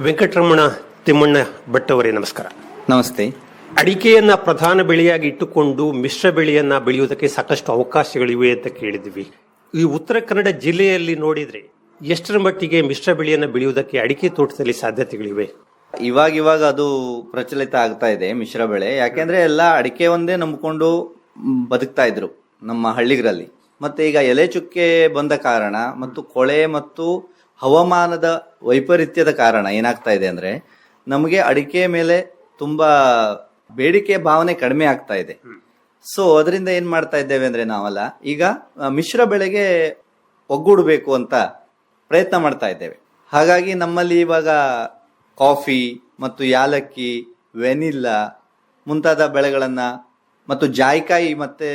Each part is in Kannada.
ವೆಂಕಟರಮಣ ತಿಮ್ಮಣ್ಣ ಭಟ್ ಅವರೇ ನಮಸ್ಕಾರ. ನಮಸ್ತೆ. ಅಡಿಕೆಯನ್ನ ಪ್ರಧಾನ ಬೆಳೆಯಾಗಿ ಇಟ್ಟುಕೊಂಡು ಮಿಶ್ರ ಬೆಳೆಯನ್ನ ಬೆಳೆಯುವುದಕ್ಕೆ ಸಾಕಷ್ಟು ಅವಕಾಶಗಳಿವೆ ಅಂತ ಕೇಳಿದ್ವಿ. ಈ ಉತ್ತರ ಕನ್ನಡ ಜಿಲ್ಲೆಯಲ್ಲಿ ನೋಡಿದ್ರೆ ಎಷ್ಟರ ಮಟ್ಟಿಗೆ ಮಿಶ್ರ ಬೆಳೆಯನ್ನ ಬೆಳೆಯುವುದಕ್ಕೆ ಅಡಿಕೆ ತೋಟದಲ್ಲಿ ಸಾಧ್ಯತೆಗಳಿವೆ? ಇವಾಗ ಇವಾಗ ಅದು ಪ್ರಚಲಿತ ಆಗ್ತಾ ಇದೆ ಮಿಶ್ರ ಬೆಳೆ. ಯಾಕೆಂದ್ರೆ ಎಲ್ಲ ಅಡಿಕೆ ಒಂದೇ ನಂಬಿಕೊಂಡು ಬದುಕ್ತಾ ಇದ್ರು ನಮ್ಮ ಹಳ್ಳಿಗರಲ್ಲಿ. ಮತ್ತೆ ಈಗ ಎಲೆ ಚುಕ್ಕೆ ಬಂದ ಕಾರಣ ಮತ್ತು ಕೊಳೆ ಮತ್ತು ಹವಾಮಾನದ ವೈಪರೀತ್ಯದ ಕಾರಣ ಏನಾಗ್ತಾ ಇದೆ ಅಂದ್ರೆ ನಮಗೆ ಅಡಿಕೆ ಮೇಲೆ ತುಂಬಾ ಬೇಡಿಕೆ ಭಾವನೆ ಕಡಿಮೆ ಆಗ್ತಾ ಇದೆ. ಸೊ ಅದರಿಂದ ಏನ್ ಮಾಡ್ತಾ ಇದ್ದೇವೆ ಅಂದ್ರೆ ನಾವೆಲ್ಲ, ಈಗ ಮಿಶ್ರ ಬೆಳೆಗೆ ಒಗ್ಗೂಡಬೇಕು ಅಂತ ಪ್ರಯತ್ನ ಮಾಡ್ತಾ ಇದ್ದೇವೆ. ಹಾಗಾಗಿ ನಮ್ಮಲ್ಲಿ ಇವಾಗ ಕಾಫಿ ಮತ್ತು ಯಾಲಕ್ಕಿ, ವೆನಿಲ್ಲಾ ಮುಂತಾದ ಬೆಳೆಗಳನ್ನ ಮತ್ತು ಜಾಯಿಕಾಯಿ ಮತ್ತೆ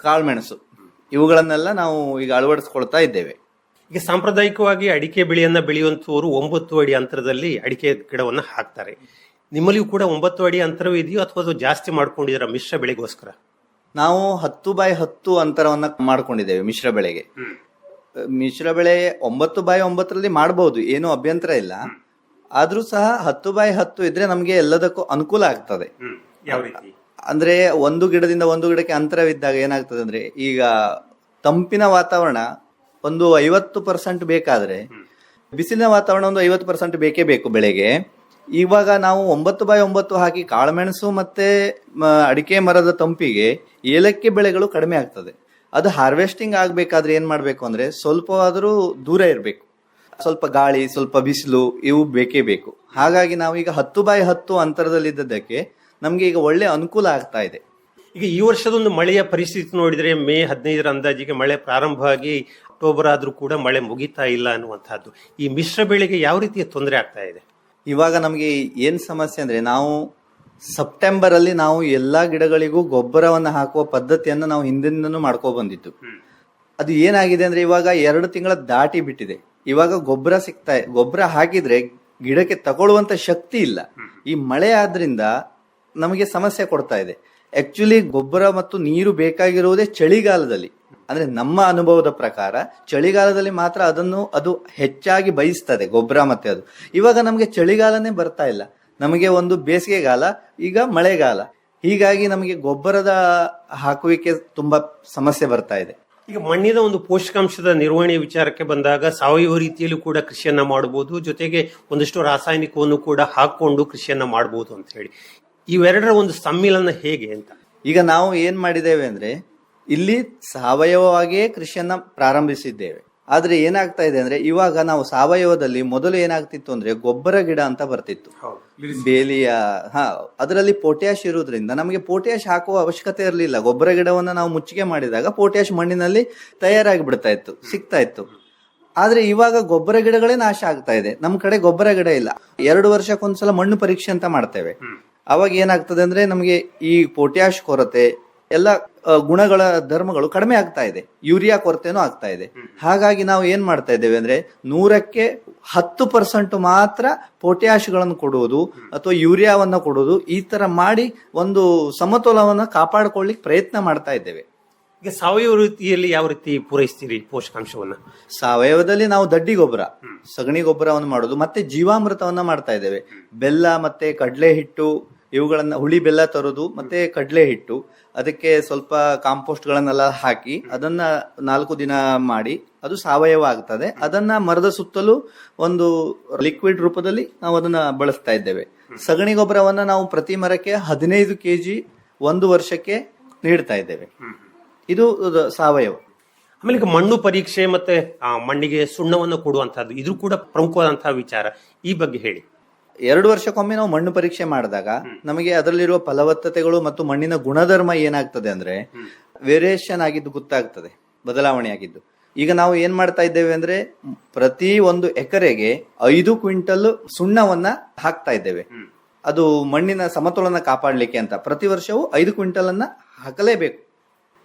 ಕಾಳುಮೆಣಸು, ಇವುಗಳನ್ನೆಲ್ಲ ನಾವು ಈಗ ಅಳವಡಿಸ್ಕೊಳ್ತಾ ಇದ್ದೇವೆ. ಈಗ ಸಾಂಪ್ರದಾಯಿಕವಾಗಿ ಅಡಿಕೆ ಬೆಳೆಯನ್ನ ಬೆಳೆಯುವಂಥವರು ಒಂಬತ್ತು ಅಡಿ ಅಂತರದಲ್ಲಿ ಅಡಿಕೆ ಗಿಡವನ್ನು ಹಾಕ್ತಾರೆ. ನಿಮ್ಮಲ್ಲಿಯೂ ಕೂಡ ಒಂಬತ್ತು ಅಡಿ ಅಂತರವೇ ಇದೆಯೋ ಅಥವಾ ಅದು ಜಾಸ್ತಿ ಮಾಡ್ಕೊಂಡಿದ್ದೀರಾ ಮಿಶ್ರ ಬೆಳೆಗೋಸ್ಕರ? ನಾವು ಹತ್ತು ಬೈ ಹತ್ತು ಅಂತರವನ್ನ ಮಾಡ್ಕೊಂಡಿದ್ದೇವೆ ಮಿಶ್ರ ಬೆಳೆಗೆ. ಮಿಶ್ರ ಬೆಳೆ ಒಂಬತ್ತು ಬೈ ಒಂಬತ್ತರಲ್ಲಿ ಮಾಡಬಹುದು ಏನು ಅಭ್ಯಂತರ ಇಲ್ಲ. ಆದ್ರೂ ಸಹ ಹತ್ತು ಬೈ ಹತ್ತು ಇದ್ರೆ ನಮಗೆ ಎಲ್ಲದಕ್ಕೂ ಅನುಕೂಲ ಆಗ್ತದೆ. ಅಂದ್ರೆ ಒಂದು ಗಿಡದಿಂದ ಒಂದು ಗಿಡಕ್ಕೆ ಅಂತರವಿದ್ದಾಗ ಏನಾಗ್ತದೆ ಅಂದ್ರೆ ಈಗ ತಂಪಿನ ವಾತಾವರಣ ಒಂದು ಐವತ್ತು ಪರ್ಸೆಂಟ್ ಬೇಕಾದ್ರೆ ಬಿಸಿಲಿನ ವಾತಾವರಣ ಒಂದು ಐವತ್ತು ಪರ್ಸೆಂಟ್ ಬೇಕೇ ಬೇಕು ಬೆಳೆಗೆ. ಇವಾಗ ನಾವು ಒಂಬತ್ತು ಬೈ ಒಂಬತ್ತು ಹಾಕಿ ಕಾಳುಮೆಣಸು ಮತ್ತೆ ಅಡಿಕೆ ಮರದ ತಂಪಿಗೆ ಏಲಕ್ಕಿ ಬೆಳೆಗಳು ಕಡಿಮೆ ಆಗ್ತದೆ. ಅದು ಹಾರ್ವೆಸ್ಟಿಂಗ್ ಆಗಬೇಕಾದ್ರೆ ಏನ್ ಮಾಡಬೇಕು ಅಂದ್ರೆ ಸ್ವಲ್ಪವಾದರೂ ದೂರ ಇರಬೇಕು. ಸ್ವಲ್ಪ ಗಾಳಿ ಸ್ವಲ್ಪ ಬಿಸಿಲು ಇವು ಬೇಕೇ ಬೇಕು. ಹಾಗಾಗಿ ನಾವು ಈಗ ಹತ್ತು ಬೈ ಹತ್ತು ಅಂತರದಲ್ಲಿದ್ದದ್ದಕ್ಕೆ ನಮ್ಗೆ ಈಗ ಒಳ್ಳೆ ಅನುಕೂಲ ಆಗ್ತಾ ಇದೆ. ಈಗ ಈ ವರ್ಷದೊಂದು ಮಳೆಯ ಪರಿಸ್ಥಿತಿ ನೋಡಿದ್ರೆ ಮೇ ಹದಿನೈದರ ಅಂದಾಜಿಗೆ ಮಳೆ ಪ್ರಾರಂಭ ಆಗಿ ಅಕ್ಟೋಬರ್ ಆದ್ರೂ ಕೂಡ ಮಳೆ ಮುಗಿತಾ ಇಲ್ಲ ಅನ್ನುವಂಥದ್ದು. ಈ ಮಿಶ್ರ ಬೆಳೆಗೆ ಯಾವ ರೀತಿಯ ತೊಂದರೆ ಆಗ್ತಾ ಇದೆ? ಇವಾಗ ನಮಗೆ ಏನು ಸಮಸ್ಯೆ ಅಂದ್ರೆ ನಾವು ಸೆಪ್ಟೆಂಬರ್ ಅಲ್ಲಿ ನಾವು ಎಲ್ಲಾ ಗಿಡಗಳಿಗೂ ಗೊಬ್ಬರವನ್ನು ಹಾಕುವ ಪದ್ಧತಿಯನ್ನು ನಾವು ಹಿಂದಿನಿಂದನೂ ಮಾಡ್ಕೊ ಬಂದಿದ್ದು. ಅದು ಏನಾಗಿದೆ ಅಂದ್ರೆ ಇವಾಗ ಎರಡು ತಿಂಗಳ ದಾಟಿ ಬಿಟ್ಟಿದೆ. ಇವಾಗ ಗೊಬ್ಬರ ಸಿಗ್ತಾ ಗೊಬ್ಬರ ಹಾಕಿದ್ರೆ ಗಿಡಕ್ಕೆ ತಗೊಳ್ಳುವಂತ ಶಕ್ತಿ ಇಲ್ಲ. ಈ ಮಳೆ ಆದ್ರಿಂದ ನಮಗೆ ಸಮಸ್ಯೆ ಕೊಡ್ತಾ ಇದೆ. ಆಕ್ಚುಲಿ ಗೊಬ್ಬರ ಮತ್ತು ನೀರು ಬೇಕಾಗಿರುವುದೇ ಚಳಿಗಾಲದಲ್ಲಿ. ಅಂದ್ರೆ ನಮ್ಮ ಅನುಭವದ ಪ್ರಕಾರ ಚಳಿಗಾಲದಲ್ಲಿ ಮಾತ್ರ ಅದನ್ನು ಅದು ಹೆಚ್ಚಾಗಿ ಬಯಸ್ತದೆ ಗೊಬ್ಬರ ಮತ್ತೆ ಅದು. ಇವಾಗ ನಮಗೆ ಚಳಿಗಾಲನೇ ಬರ್ತಾ ಇಲ್ಲ. ನಮಗೆ ಒಂದು ಬೇಸಿಗೆಗಾಲ ಈಗ ಮಳೆಗಾಲ. ಹೀಗಾಗಿ ನಮಗೆ ಗೊಬ್ಬರದ ಹಾಕುವಿಕೆ ತುಂಬಾ ಸಮಸ್ಯೆ ಬರ್ತಾ ಇದೆ. ಈಗ ಮಣ್ಣಿನ ಒಂದು ಪೋಷಕಾಂಶದ ನಿರ್ವಹಣೆ ವಿಚಾರಕ್ಕೆ ಬಂದಾಗ ಸಾವಯವ ರೀತಿಯಲ್ಲೂ ಕೂಡ ಕೃಷಿಯನ್ನ ಮಾಡಬಹುದು ಜೊತೆಗೆ ಒಂದಷ್ಟು ರಾಸಾಯನಿಕವನ್ನು ಕೂಡ ಹಾಕೊಂಡು ಕೃಷಿಯನ್ನ ಮಾಡಬಹುದು ಅಂತ ಹೇಳಿ. ಇವೆರಡರ ಒಂದು ಸಮ್ಮಿಲನ ಹೇಗೆ ಅಂತ? ಈಗ ನಾವು ಏನ್ ಮಾಡಿದ್ದೇವೆ ಅಂದ್ರೆ ಇಲ್ಲಿ ಸಾವಯವವಾಗಿಯೇ ಕೃಷಿಯನ್ನ ಪ್ರಾರಂಭಿಸಿದ್ದೇವೆ. ಆದ್ರೆ ಏನಾಗ್ತಾ ಇದೆ ಅಂದ್ರೆ ಇವಾಗ ನಾವು ಸಾವಯವದಲ್ಲಿ ಮೊದಲು ಏನಾಗ್ತಿತ್ತು ಅಂದ್ರೆ ಗೊಬ್ಬರ ಗಿಡ ಅಂತ ಬರ್ತಿತ್ತು. ಬೇಲಿಯ ಹಾ ಅದರಲ್ಲಿ ಪೊಟ್ಯಾಶ್ ಇರುವುದರಿಂದ ನಮಗೆ ಪೊಟ್ಯಾಶ್ ಹಾಕುವ ಅವಶ್ಯಕತೆ ಇರಲಿಲ್ಲ. ಗೊಬ್ಬರ ಗಿಡವನ್ನು ನಾವು ಮುಚ್ಚಿಗೆ ಮಾಡಿದಾಗ ಪೊಟ್ಯಾಶ್ ಮಣ್ಣಿನಲ್ಲಿ ತಯಾರಾಗಿ ಬಿಡ್ತಾ ಇತ್ತು ಸಿಗ್ತಾ ಇತ್ತು. ಆದ್ರೆ ಇವಾಗ ಗೊಬ್ಬರ ಗಿಡಗಳೇ ನಾಶ ಆಗ್ತಾ ಇದೆ. ನಮ್ ಕಡೆ ಗೊಬ್ಬರ ಗಿಡ ಇಲ್ಲ. ಎರಡು ವರ್ಷಕ್ಕೊಂದ್ಸಲ ಮಣ್ಣು ಪರೀಕ್ಷೆ ಅಂತ ಮಾಡ್ತೇವೆ. ಅವಾಗ ಏನಾಗ್ತದೆ ಅಂದ್ರೆ ನಮಗೆ ಈ ಪೊಟ್ಯಾಶ್ ಕೊರತೆ ಎಲ್ಲ ಗುಣಗಳ ಧರ್ಮಗಳು ಕಡಿಮೆ ಆಗ್ತಾ ಇದೆ. ಯೂರಿಯಾ ಕೊರತೆನೂ ಆಗ್ತಾ ಇದೆ. ಹಾಗಾಗಿ ನಾವು ಏನ್ ಮಾಡ್ತಾ ಇದ್ದೇವೆ ಅಂದ್ರೆ ನೂರಕ್ಕೆ ಹತ್ತು ಪರ್ಸೆಂಟ್ ಮಾತ್ರ ಪೊಟ್ಯಾಶ್ಗಳನ್ನು ಕೊಡುವುದು ಅಥವಾ ಯೂರಿಯಾವನ್ನು ಕೊಡುವುದು ಈ ತರ ಮಾಡಿ ಒಂದು ಸಮತೋಲವನ್ನು ಕಾಪಾಡಿಕೊಳ್ಳಿಕ್ ಪ್ರಯತ್ನ ಮಾಡ್ತಾ ಇದ್ದೇವೆ. ಈಗ ಸಾವಯವ ರೀತಿಯಲ್ಲಿ ಯಾವ ರೀತಿ ಪೂರೈಸ್ತೀರಿ ಪೋಷಕಾಂಶವನ್ನ? ಸಾವಯವದಲ್ಲಿ ನಾವು ದಡ್ಡಿ ಗೊಬ್ಬರ ಸಗಣಿ ಗೊಬ್ಬರವನ್ನು ಮಾಡೋದು ಮತ್ತೆ ಜೀವಾಮೃತವನ್ನ ಮಾಡ್ತಾ ಇದ್ದೇವೆ. ಬೆಲ್ಲ ಮತ್ತೆ ಕಡಲೆ ಹಿಟ್ಟು ಇವುಗಳನ್ನ ಹುಳಿ ಬೆಲ್ಲ ತರೋದು ಮತ್ತೆ ಕಡಲೆ ಹಿಟ್ಟು ಅದಕ್ಕೆ ಸ್ವಲ್ಪ ಕಾಂಪೋಸ್ಟ್ ಗಳನ್ನೆಲ್ಲ ಹಾಕಿ ಅದನ್ನ ನಾಲ್ಕು ದಿನ ಮಾಡಿ ಅದು ಸಾವಯವ ಆಗ್ತದೆ. ಅದನ್ನ ಮರದ ಸುತ್ತಲೂ ಒಂದು ಲಿಕ್ವಿಡ್ ರೂಪದಲ್ಲಿ ನಾವು ಅದನ್ನ ಬಳಸ್ತಾ ಇದ್ದೇವೆ. ಸಗಣಿ ಗೊಬ್ಬರವನ್ನ ನಾವು ಪ್ರತಿ ಮರಕ್ಕೆ ಹದಿನೈದು ಕೆಜಿ ಒಂದು ವರ್ಷಕ್ಕೆ ನೀಡ್ತಾ ಇದ್ದೇವೆ. ಇದು ಸಾವಯವ. ಆಮೇಲೆ ಈಗ ಮಣ್ಣು ಪರೀಕ್ಷೆ ಮತ್ತೆ ಮಣ್ಣಿಗೆ ಸುಣ್ಣವನ್ನು ಕೊಡುವಂತಹದ್ದು ಇದು ಕೂಡ ಪ್ರಮುಖವಾದಂತಹ ವಿಚಾರ. ಈ ಬಗ್ಗೆ ಹೇಳಿ. ಎರಡು ವರ್ಷಕ್ಕೊಮ್ಮೆ ನಾವು ಮಣ್ಣು ಪರೀಕ್ಷೆ ಮಾಡಿದಾಗ ನಮಗೆ ಅದರಲ್ಲಿರುವ ಫಲವತ್ತತೆಗಳು ಮತ್ತು ಮಣ್ಣಿನ ಗುಣಧರ್ಮ ಏನಾಗ್ತದೆ ಅಂದ್ರೆ ವೇರಿಯೇಷನ್ ಆಗಿದ್ದು ಗೊತ್ತಾಗ್ತದೆ ಬದಲಾವಣೆ ಆಗಿದ್ದು. ಈಗ ನಾವು ಏನ್ ಮಾಡ್ತಾ ಇದ್ದೇವೆ ಅಂದ್ರೆ ಪ್ರತಿ ಒಂದು ಎಕರೆಗೆ ಐದು ಕ್ವಿಂಟಲ್ ಸುಣ್ಣವನ್ನ ಹಾಕ್ತಾ ಇದ್ದೇವೆ. ಅದು ಮಣ್ಣಿನ ಸಮತೋಲನ ಕಾಪಾಡಲಿಕ್ಕೆ ಅಂತ. ಪ್ರತಿ ವರ್ಷವೂ ಐದು ಕ್ವಿಂಟಲ್ ಅನ್ನ ಹಾಕಲೇಬೇಕು.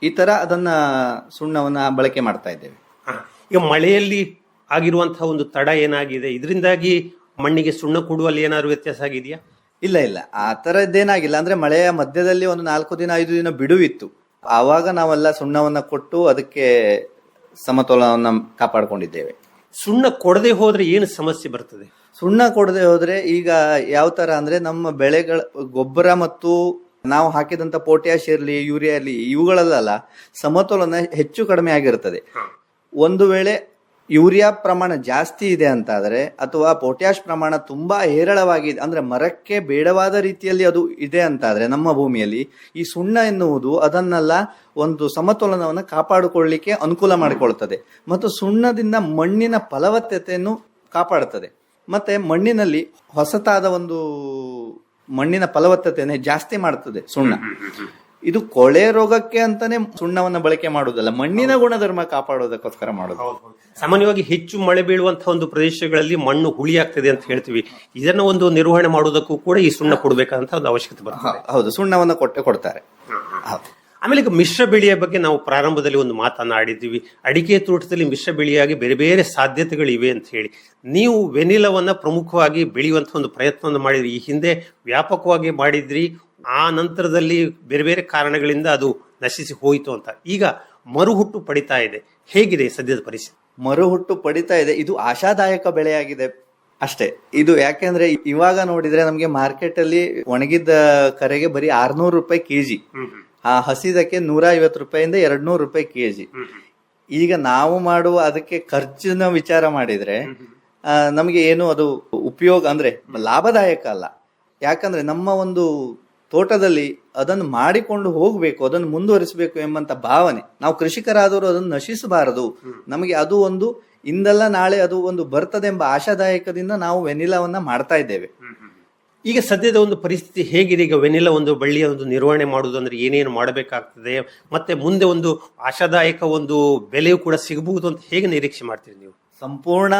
ಈ ತರ ಅದನ್ನ ಸುಣ್ಣವನ್ನ ಬಳಕೆ ಮಾಡ್ತಾ ಇದ್ದೇವೆ. ಈಗ ಮಳೆಯಲ್ಲಿ ಆಗಿರುವಂತಹ ಒಂದು ತಡ ಏನಾಗಿದೆ? ಇದರಿಂದಾಗಿ ಮಣ್ಣಿಗೆ ಸುಣ್ಣ ಕೊಡುವಲ್ಲಿ ಏನಾದ್ರು ವ್ಯತ್ಯಾಸ ಆಗಿದೆಯಾ? ಇಲ್ಲ ಇಲ್ಲ. ಆ ಥರದ್ದೇನಾಗಿಲ್ಲ ಅಂದ್ರೆ ಮಳೆಯ ಮಧ್ಯದಲ್ಲಿ ಒಂದು ನಾಲ್ಕು ದಿನ ಐದು ದಿನ ಬಿಡುವಿತ್ತು. ಆವಾಗ ನಾವೆಲ್ಲ ಸುಣ್ಣವನ್ನ ಕೊಟ್ಟು ಅದಕ್ಕೆ ಸಮತೋಲನವನ್ನ ಕಾಪಾಡಿಕೊಂಡಿದ್ದೇವೆ. ಸುಣ್ಣ ಕೊಡದೆ ಹೋದ್ರೆ ಏನು ಸಮಸ್ಯೆ ಬರ್ತದೆ? ಸುಣ್ಣ ಕೊಡದೆ ಹೋದ್ರೆ ಈಗ ಯಾವ ತರ ಅಂದ್ರೆ ನಮ್ಮ ಬೆಳೆಗಳ ಗೊಬ್ಬರ ಮತ್ತು ನಾವು ಹಾಕಿದಂತ ಪೊಟ್ಯಾಶ್ ಇರಲಿ ಯೂರಿಯಾ ಇರಲಿ ಇವುಗಳಲ್ಲ ಸಮತೋಲನ ಹೆಚ್ಚು ಕಡಿಮೆ ಆಗಿರ್ತದೆ. ಒಂದು ವೇಳೆ ಯೂರಿಯಾ ಪ್ರಮಾಣ ಜಾಸ್ತಿ ಇದೆ ಅಂತಾದರೆ ಅಥವಾ ಪೊಟ್ಯಾಶ್ ಪ್ರಮಾಣ ತುಂಬಾ ಹೇರಳವಾಗಿದೆ, ಅಂದ್ರೆ ಮರಕ್ಕೆ ಬೇಡವಾದ ರೀತಿಯಲ್ಲಿ ಅದು ಇದೆ ಅಂತಾದರೆ ನಮ್ಮ ಭೂಮಿಯಲ್ಲಿ, ಈ ಸುಣ್ಣ ಎನ್ನುವುದು ಅದನ್ನೆಲ್ಲ ಒಂದು ಸಮತೋಲನವನ್ನು ಕಾಪಾಡಿಕೊಳ್ಳಿಕ್ಕೆ ಅನುಕೂಲ ಮಾಡಿಕೊಳ್ತದೆ. ಮತ್ತು ಸುಣ್ಣದಿಂದ ಮಣ್ಣಿನ ಫಲವತ್ತತೆಯನ್ನು ಕಾಪಾಡುತ್ತದೆ ಮತ್ತೆ ಮಣ್ಣಿನಲ್ಲಿ ಹೊಸತಾದ ಒಂದು ಮಣ್ಣಿನ ಫಲವತ್ತತೆಯನ್ನು ಜಾಸ್ತಿ ಮಾಡುತ್ತದೆ ಸುಣ್ಣ. ಇದು ಕೊಳೆ ರೋಗಕ್ಕೆ ಅಂತಾನೆ ಸುಣ್ಣವನ್ನ ಬಳಕೆ ಮಾಡುವುದಲ್ಲ ಮಣ್ಣಿನ ಗುಣಧರ್ಮ ಕಾಪಾಡೋದಕ್ಕೋಸ್ಕರ ಮಾಡೋದು. ಸಾಮಾನ್ಯವಾಗಿ ಹೆಚ್ಚು ಮಳೆ ಬೀಳುವಂತಹ ಒಂದು ಪ್ರದೇಶಗಳಲ್ಲಿ ಮಣ್ಣು ಹುಳಿ ಆಗ್ತದೆ ಅಂತ ಹೇಳ್ತೀವಿ. ಇದನ್ನ ಒಂದು ನಿರ್ವಹಣೆ ಮಾಡುವುದಕ್ಕೂ ಕೂಡ ಈ ಸುಣ್ಣ ಕೊಡಬೇಕಂತ ಒಂದು ಅವಶ್ಯಕತೆ ಬರ್ತದೆ. ಹೌದು ಸುಣ್ಣವನ್ನ ಕೊಟ್ಟೆ ಕೊಡ್ತಾರೆ. ಆಮೇಲೆ ಈಗ ಮಿಶ್ರ ಬೆಳೆಯ ಬಗ್ಗೆ ನಾವು ಪ್ರಾರಂಭದಲ್ಲಿ ಒಂದು ಮಾತನ್ನ ಆಡಿದ್ದೀವಿ ಅಡಿಕೆ ತೋಟದಲ್ಲಿ ಮಿಶ್ರ ಬೆಳೆಯಾಗಿ ಬೇರೆ ಬೇರೆ ಸಾಧ್ಯತೆಗಳಿವೆ ಅಂತ ಹೇಳಿ. ನೀವು ವೆನಿಲವನ್ನ ಪ್ರಮುಖವಾಗಿ ಬೆಳೆಯುವಂಥ ಒಂದು ಪ್ರಯತ್ನವನ್ನು ಮಾಡಿದ್ರಿ. ಈ ಹಿಂದೆ ವ್ಯಾಪಕವಾಗಿ ಮಾಡಿದ್ರಿ. ಆ ನಂತರದಲ್ಲಿ ಬೇರೆ ಬೇರೆ ಕಾರಣಗಳಿಂದ ಅದು ನಶಿಸಿ ಹೋಯಿತು ಅಂತ. ಈಗ ಮರುಹುಟ್ಟು ಪಡಿತಾ ಇದೆ. ಹೇಗಿದೆ ಸದ್ಯದ ಪರಿಸ್ಥಿತಿ? ಮರುಹುಟ್ಟು ಪಡಿತಾ ಇದೆ. ಇದು ಆಶಾದಾಯಕ ಬೆಳೆಯಾಗಿದೆ ಅಷ್ಟೇ. ಇದು ಯಾಕೆಂದ್ರೆ ಇವಾಗ ನೋಡಿದ್ರೆ ನಮ್ಗೆ ಮಾರ್ಕೆಟ್ ಅಲ್ಲಿ ಒಣಗಿದ ಕರೆಗೆ ಬರೀ ಆರ್ನೂರು ರೂಪಾಯಿ ಕೆಜಿ. ಆ ಹಸಿದಕ್ಕೆ ನೂರ ಐವತ್ತು ರೂಪಾಯಿಂದ ಎರಡ್ ನೂರು ರೂಪಾಯಿ ಕೆಜಿ. ಈಗ ನಾವು ಮಾಡುವ ಅದಕ್ಕೆ ಖರ್ಚಿನ ವಿಚಾರ ಮಾಡಿದ್ರೆ ನಮಗೆ ಏನು ಅದು ಉಪಯೋಗ ಅಂದ್ರೆ ಲಾಭದಾಯಕ ಅಲ್ಲ. ಯಾಕಂದ್ರೆ ನಮ್ಮ ಒಂದು ತೋಟದಲ್ಲಿ ಅದನ್ನು ಮಾಡಿಕೊಂಡು ಹೋಗಬೇಕು ಅದನ್ನು ಮುಂದುವರಿಸಬೇಕು ಎಂಬಂತ ಭಾವನೆ. ನಾವು ಕೃಷಿಕರಾದವರು ಅದನ್ನು ನಶಿಸಬಾರದು. ನಮಗೆ ಅದು ಒಂದು ಇಂದಲ್ಲ ನಾಳೆ ಅದು ಒಂದು ಬರ್ತದೆ ಎಂಬ ಆಶಾದಾಯಕದಿಂದ ನಾವು ವೆನಿಲಾವನ್ನ ಮಾಡ್ತಾ ಇದ್ದೇವೆ. ಈಗ ಸದ್ಯದ ಒಂದು ಪರಿಸ್ಥಿತಿ ಹೇಗಿದೆ? ಈಗ ವೆನಿಲಾ ಒಂದು ಬಳ್ಳಿಯ ಒಂದು ನಿರ್ವಹಣೆ ಮಾಡುವುದು ಅಂದ್ರೆ ಏನೇನು ಮಾಡಬೇಕಾಗ್ತದೆ? ಮತ್ತೆ ಮುಂದೆ ಒಂದು ಆಶಾದಾಯಕ ಒಂದು ಬೆಲೆಯೂ ಕೂಡ ಸಿಗಬಹುದು ಅಂತ ಹೇಗೆ ನಿರೀಕ್ಷೆ ಮಾಡ್ತೀರಿ ನೀವು? ಸಂಪೂರ್ಣ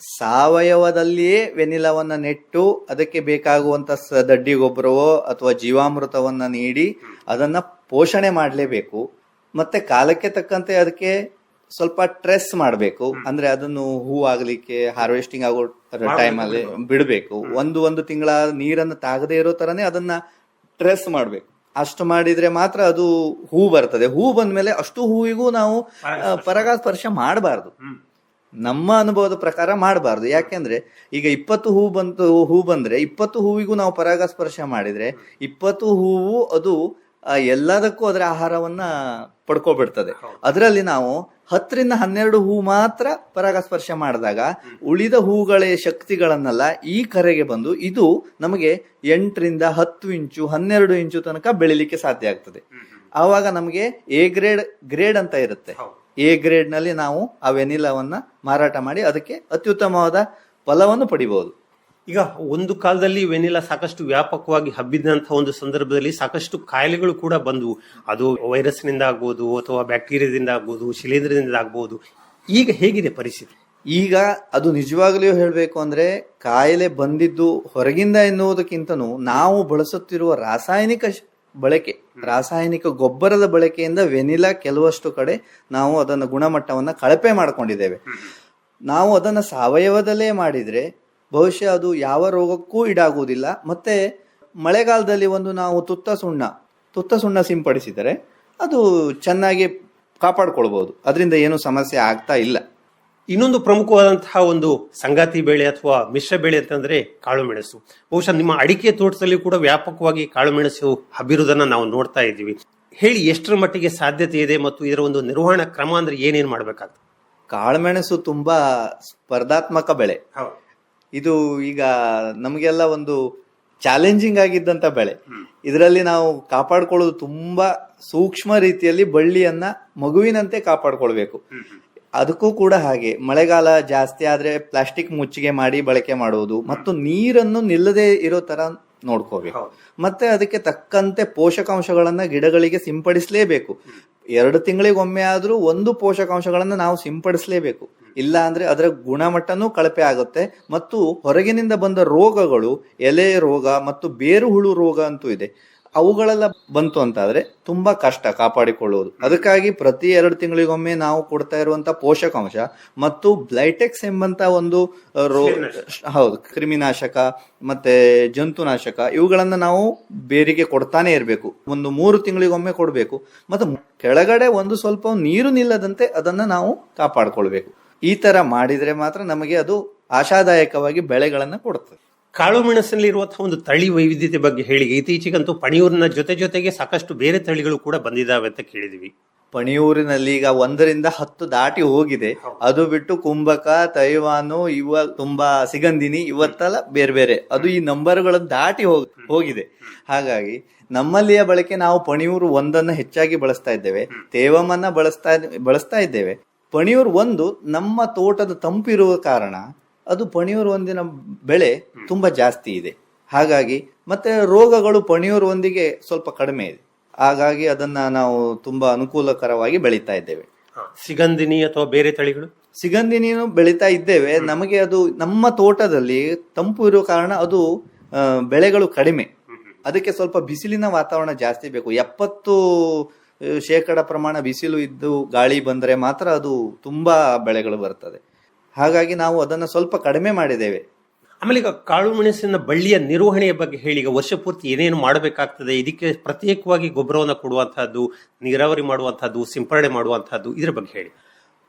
ಸಾವಯವದಲ್ಲಿಯೇ ವೆನಿಲವನ್ನ ನೆಟ್ಟು ಅದಕ್ಕೆ ಬೇಕಾಗುವಂತ ದಡ್ಡಿ ಗೊಬ್ಬರವೋ ಅಥವಾ ಜೀವಾಮೃತವನ್ನ ನೀಡಿ ಅದನ್ನ ಪೋಷಣೆ ಮಾಡಲೇಬೇಕು. ಮತ್ತೆ ಕಾಲಕ್ಕೆ ತಕ್ಕಂತೆ ಅದಕ್ಕೆ ಸ್ವಲ್ಪ ಟ್ರೆಸ್ ಮಾಡಬೇಕು. ಅಂದ್ರೆ ಅದನ್ನು ಹೂ ಆಗ್ಲಿಕ್ಕೆ ಹಾರ್ವೆಸ್ಟಿಂಗ್ ಆಗೋ ಟೈಮ್ ಅಲ್ಲಿ ಬಿಡಬೇಕು. ಒಂದು ಒಂದು ತಿಂಗಳ ನೀರನ್ನು ತಾಗದೇ ಇರೋ ತರನೇ ಅದನ್ನ ಟ್ರೆಸ್ ಮಾಡಬೇಕು. ಅಷ್ಟು ಮಾಡಿದ್ರೆ ಮಾತ್ರ ಅದು ಹೂ ಬರ್ತದೆ. ಹೂ ಬಂದ್ಮೇಲೆ ಅಷ್ಟು ಹೂವಿಗೂ ನಾವು ಪರಾಗಸ್ಪರ್ಶ ಮಾಡಬಾರ್ದು. ನಮ್ಮ ಅನುಭವದ ಪ್ರಕಾರ ಮಾಡಬಾರ್ದು. ಯಾಕೆಂದ್ರೆ ಈಗ ಇಪ್ಪತ್ತು ಹೂ ಬಂತು ಹೂ ಬಂದ್ರೆ ಇಪ್ಪತ್ತು ಹೂವಿಗೂ ನಾವು ಪರಾಗಸ್ಪರ್ಶ ಮಾಡಿದ್ರೆ ಇಪ್ಪತ್ತು ಹೂವು ಅದು ಎಲ್ಲದಕ್ಕೂ ಅದರ ಆಹಾರವನ್ನ ಪಡ್ಕೊಬಿಡ್ತದೆ. ಅದರಲ್ಲಿ ನಾವು ಹತ್ತರಿಂದ ಹನ್ನೆರಡು ಹೂ ಮಾತ್ರ ಪರಾಗಸ್ಪರ್ಶ ಮಾಡಿದಾಗ ಉಳಿದ ಹೂಗಳ ಶಕ್ತಿಗಳನ್ನೆಲ್ಲ ಈ ಕರೆಗೆ ಬಂದು ಇದು ನಮಗೆ ಎಂಟರಿಂದ ಹತ್ತು ಇಂಚು ಹನ್ನೆರಡು ಇಂಚು ತನಕ ಬೆಳಿಲಿಕ್ಕೆ ಸಾಧ್ಯ ಆಗ್ತದೆ. ಆವಾಗ ನಮಗೆ ಎ ಗ್ರೇಡ್ ಗ್ರೇಡ್ ಅಂತ ಇರುತ್ತೆ. ಎ ಗ್ರೇಡ್ನಲ್ಲಿ ನಾವು ಆ ವೆನಿಲಾವನ್ನು ಮಾರಾಟ ಮಾಡಿ ಅದಕ್ಕೆ ಅತ್ಯುತ್ತಮವಾದ ಫಲವನ್ನು ಪಡಿಬಹುದು. ಈಗ ಒಂದು ಕಾಲದಲ್ಲಿ ವೆನಿಲಾ ಸಾಕಷ್ಟು ವ್ಯಾಪಕವಾಗಿ ಹಬ್ಬಿದಂತಹ ಒಂದು ಸಂದರ್ಭದಲ್ಲಿ ಸಾಕಷ್ಟು ಕಾಯಿಲೆಗಳು ಕೂಡ ಬಂದವು. ಅದು ವೈರಸ್ನಿಂದ ಆಗ್ಬೋದು ಅಥವಾ ಬ್ಯಾಕ್ಟೀರಿಯಾದಿಂದ ಆಗ್ಬೋದು ಶಿಲೀಂಧ್ರದಿಂದ ಆಗ್ಬೋದು. ಈಗ ಹೇಗಿದೆ ಪರಿಸ್ಥಿತಿ? ಈಗ ಅದು ನಿಜವಾಗಲೂ ಹೇಳಬೇಕು ಅಂದ್ರೆ ಕಾಯಿಲೆ ಬಂದಿದ್ದು ಹೊರಗಿಂದ ಎನ್ನುವುದಕ್ಕಿಂತನೂ ನಾವು ಬಳಸುತ್ತಿರುವ ರಾಸಾಯನಿಕ ಬಳಕೆ, ರಾಸಾಯನಿಕ ಗೊಬ್ಬರದ ಬಳಕೆಯಿಂದ ವೆನಿಲಾ ಕೆಲವಷ್ಟು ಕಡೆ ನಾವು ಅದನ್ನು ಗುಣಮಟ್ಟವನ್ನು ಕಳಪೆ ಮಾಡಿಕೊಂಡಿದ್ದೇವೆ. ನಾವು ಅದನ್ನು ಸಾವಯವದಲ್ಲೇ ಮಾಡಿದರೆ ಬಹುಶಃ ಅದು ಯಾವ ರೋಗಕ್ಕೂ ಈಡಾಗುವುದಿಲ್ಲ. ಮತ್ತೆ ಮಳೆಗಾಲದಲ್ಲಿ ಒಂದು ನಾವು ತುತ್ತ ಸುಣ್ಣ ತುತ್ತ ಸುಣ್ಣ ಸಿಂಪಡಿಸಿದರೆ ಅದು ಚೆನ್ನಾಗಿ ಕಾಪಾಡ್ಕೊಳ್ಬೋದು. ಅದರಿಂದ ಏನು ಸಮಸ್ಯೆ ಆಗ್ತಾ ಇಲ್ಲ. ಇನ್ನೊಂದು ಪ್ರಮುಖವಾದಂತಹ ಒಂದು ಸಂಗಾತಿ ಬೆಳೆ ಅಥವಾ ಮಿಶ್ರ ಬೆಳೆ ಅಂತಂದ್ರೆ ಕಾಳು ಮೆಣಸು ಬಹುಶಃ ನಿಮ್ಮ ಅಡಿಕೆ ತೋಟದಲ್ಲಿ ಕೂಡ ವ್ಯಾಪಕವಾಗಿ ಕಾಳು ಮೆಣಸು ಹಬ್ಬಿರುವುದನ್ನ ನಾವು ನೋಡ್ತಾ ಇದ್ದೀವಿ. ಹೇಳಿ ಎಷ್ಟರ ಮಟ್ಟಿಗೆ ಸಾಧ್ಯತೆ ಇದೆ ಮತ್ತು ಇದರ ಒಂದು ನಿರ್ವಹಣಾ ಕ್ರಮ ಅಂದ್ರೆ ಏನೇನು ಮಾಡಬೇಕಾಗ್ತದೆ? ಕಾಳುಮೆಣಸು ತುಂಬಾ ಸ್ಪರ್ಧಾತ್ಮಕ ಬೆಳೆ. ಇದು ಈಗ ನಮಗೆಲ್ಲ ಒಂದು ಚಾಲೆಂಜಿಂಗ್ ಆಗಿದ್ದಂತ ಬೆಳೆ. ಇದರಲ್ಲಿ ನಾವು ಕಾಪಾಡ್ಕೊಳ್ಳೋದು ತುಂಬಾ ಸೂಕ್ಷ್ಮ ರೀತಿಯಲ್ಲಿ ಬಳ್ಳಿಯನ್ನ ಮಗುವಿನಂತೆ ಕಾಪಾಡ್ಕೊಳ್ಬೇಕು. ಅದಕ್ಕೂ ಕೂಡ ಹಾಗೆ. ಮಳೆಗಾಲ ಜಾಸ್ತಿ ಆದರೆ ಪ್ಲಾಸ್ಟಿಕ್ ಮುಚ್ಚಿಗೆ ಮಾಡಿ ಬಳಕೆ ಮಾಡುವುದು. ಮತ್ತು ನೀರನ್ನು ನಿಲ್ಲದೆ ಇರೋ ತರ ನೋಡ್ಕೋಬೇಕು. ಮತ್ತೆ ಅದಕ್ಕೆ ತಕ್ಕಂತೆ ಪೋಷಕಾಂಶಗಳನ್ನು ಗಿಡಗಳಿಗೆ ಸಿಂಪಡಿಸಲೇಬೇಕು. ಎರಡು ತಿಂಗಳಿಗೊಮ್ಮೆ ಆದರೂ ಒಂದು ಪೋಷಕಾಂಶಗಳನ್ನು ನಾವು ಸಿಂಪಡಿಸಲೇಬೇಕು. ಇಲ್ಲ ಅಂದರೆ ಅದರ ಗುಣಮಟ್ಟನೂ ಕಳಪೆ ಆಗುತ್ತೆ. ಮತ್ತು ಹೊರಗಿನಿಂದ ಬಂದ ರೋಗಗಳು ಎಲೆ ರೋಗ ಮತ್ತು ಬೇರು ಹುಳು ರೋಗ ಅಂತೂ ಇದೆ. ಅವುಗಳೆಲ್ಲ ಬಂತು ಅಂತಾದ್ರೆ ತುಂಬಾ ಕಷ್ಟ ಕಾಪಾಡಿಕೊಳ್ಳುವುದು. ಅದಕ್ಕಾಗಿ ಪ್ರತಿ ಎರಡು ತಿಂಗಳಿಗೊಮ್ಮೆ ನಾವು ಕೊಡ್ತಾ ಇರುವಂತ ಪೋಷಕಾಂಶ ಮತ್ತು ಬ್ಲೈಟೆಕ್ಸ್ ಎಂಬಂತ ಒಂದು ರೋ ಹೌದು ಕ್ರಿಮಿನಾಶಕ ಮತ್ತೆ ಜಂತುನಾಶಕ ಇವುಗಳನ್ನ ನಾವು ಬೇರಿಗೆ ಕೊಡ್ತಾನೆ ಇರಬೇಕು. ಒಂದು ಮೂರು ತಿಂಗಳಿಗೊಮ್ಮೆ ಕೊಡಬೇಕು. ಮತ್ತು ಕೆಳಗಡೆ ಒಂದು ಸ್ವಲ್ಪ ನೀರು ನಿಲ್ಲದಂತೆ ಅದನ್ನ ನಾವು ಕಾಪಾಡಿಕೊಳ್ಬೇಕು. ಈ ತರ ಮಾಡಿದ್ರೆ ಮಾತ್ರ ನಮಗೆ ಅದು ಆಶಾದಾಯಕವಾಗಿ ಬೆಳೆಗಳನ್ನು ಕೊಡುತ್ತದೆ ಕಾಳು ಮೆಣಸಿನಲ್ಲಿ ಇರುವಂತಹ ಒಂದು ತಳಿ ವೈವಿಧ್ಯತೆ ಬಗ್ಗೆ ಹೇಳಿ ಇತ್ತೀಚೆಗಂತೂ ಪಣಿಯೂರಿನ ಜೊತೆ ಜೊತೆಗೆ ಸಾಕಷ್ಟು ಬೇರೆ ತಳಿಗಳು ಕೂಡ ಬಂದಿದ್ದಾವೆ ಅಂತ ಕೇಳಿದ್ವಿ. ಪಣಿಯೂರಿನಲ್ಲಿ ಈಗ ಒಂದರಿಂದ ಹತ್ತು ದಾಟಿ ಹೋಗಿದೆ. ಅದು ಬಿಟ್ಟು ಕುಂಭಕ ತೈವಾನು ಇವ ತುಂಬಾ ಸಿಗಂದಿನಿ ಇವತ್ತೆಲ್ಲ ಬೇರೆ ಬೇರೆ. ಅದು ಈ ನಂಬರ್ಗಳನ್ನು ದಾಟಿ ಹೋಗ್ ಹೋಗಿದೆ. ಹಾಗಾಗಿ ನಮ್ಮಲ್ಲಿಯ ಬಳಕೆ ನಾವು ಪಣಿಯೂರು ಒಂದನ್ನ ಹೆಚ್ಚಾಗಿ ಬಳಸ್ತಾ ಇದ್ದೇವೆ. ತೇವಮನ್ನ ಬಳಸ್ತಾ ಬಳಸ್ತಾ ಇದ್ದೇವೆ. ಪಣಿಯೂರು ಒಂದು ನಮ್ಮ ತೋಟದ ತಂಪಿರುವ ಕಾರಣ ಅದು ಪಣಿಯೂರು ಒಂದಿನ ಬೆಳೆ ತುಂಬಾ ಜಾಸ್ತಿ ಇದೆ. ಹಾಗಾಗಿ ಮತ್ತೆ ರೋಗಗಳು ಪಣಿಯೂರು ಒಂದಿಗೆ ಸ್ವಲ್ಪ ಕಡಿಮೆ ಇದೆ. ಹಾಗಾಗಿ ಅದನ್ನ ನಾವು ತುಂಬಾ ಅನುಕೂಲಕರವಾಗಿ ಬೆಳೀತಾ ಇದ್ದೇವೆ. ಸಿಗಂಧಿನಿ ಅಥವಾ ಬೇರೆ ತಳಿಗಳು? ಸಿಗಂಧಿನಿನೂ ಬೆಳೀತಾ ಇದ್ದೇವೆ. ನಮಗೆ ಅದು ನಮ್ಮ ತೋಟದಲ್ಲಿ ತಂಪು ಇರೋ ಕಾರಣ ಅದು ಬೆಳೆಗಳು ಕಡಿಮೆ. ಅದಕ್ಕೆ ಸ್ವಲ್ಪ ಬಿಸಿಲಿನ ವಾತಾವರಣ ಜಾಸ್ತಿ ಬೇಕು. ಎಪ್ಪತ್ತು ಶೇಕಡ ಪ್ರಮಾಣ ಬಿಸಿಲು ಇದ್ದು ಗಾಳಿ ಬಂದರೆ ಮಾತ್ರ ಅದು ತುಂಬಾ ಬೆಳೆಗಳು ಬರ್ತದೆ. ಹಾಗಾಗಿ ನಾವು ಅದನ್ನು ಸ್ವಲ್ಪ ಕಡಿಮೆ ಮಾಡಿದ್ದೇವೆ. ಆಮೇಲೆ ಈಗ ಕಾಳು ಮೆಣಸಿನ ಬಳ್ಳಿಯ ನಿರ್ವಹಣೆಯ ಬಗ್ಗೆ ಹೇಳಿ ಈಗ ವರ್ಷ ಪೂರ್ತಿ ಏನೇನು ಮಾಡಬೇಕಾಗ್ತದೆ ಇದಕ್ಕೆ ಪ್ರತ್ಯೇಕವಾಗಿ ಗೊಬ್ಬರವನ್ನು ಕೊಡುವಂತಹದ್ದು ನೀರಾವರಿ ಮಾಡುವಂತಹದ್ದು ಸಿಂಪರಣೆ ಮಾಡುವಂತಹದ್ದು ಇದರ ಬಗ್ಗೆ ಹೇಳಿ.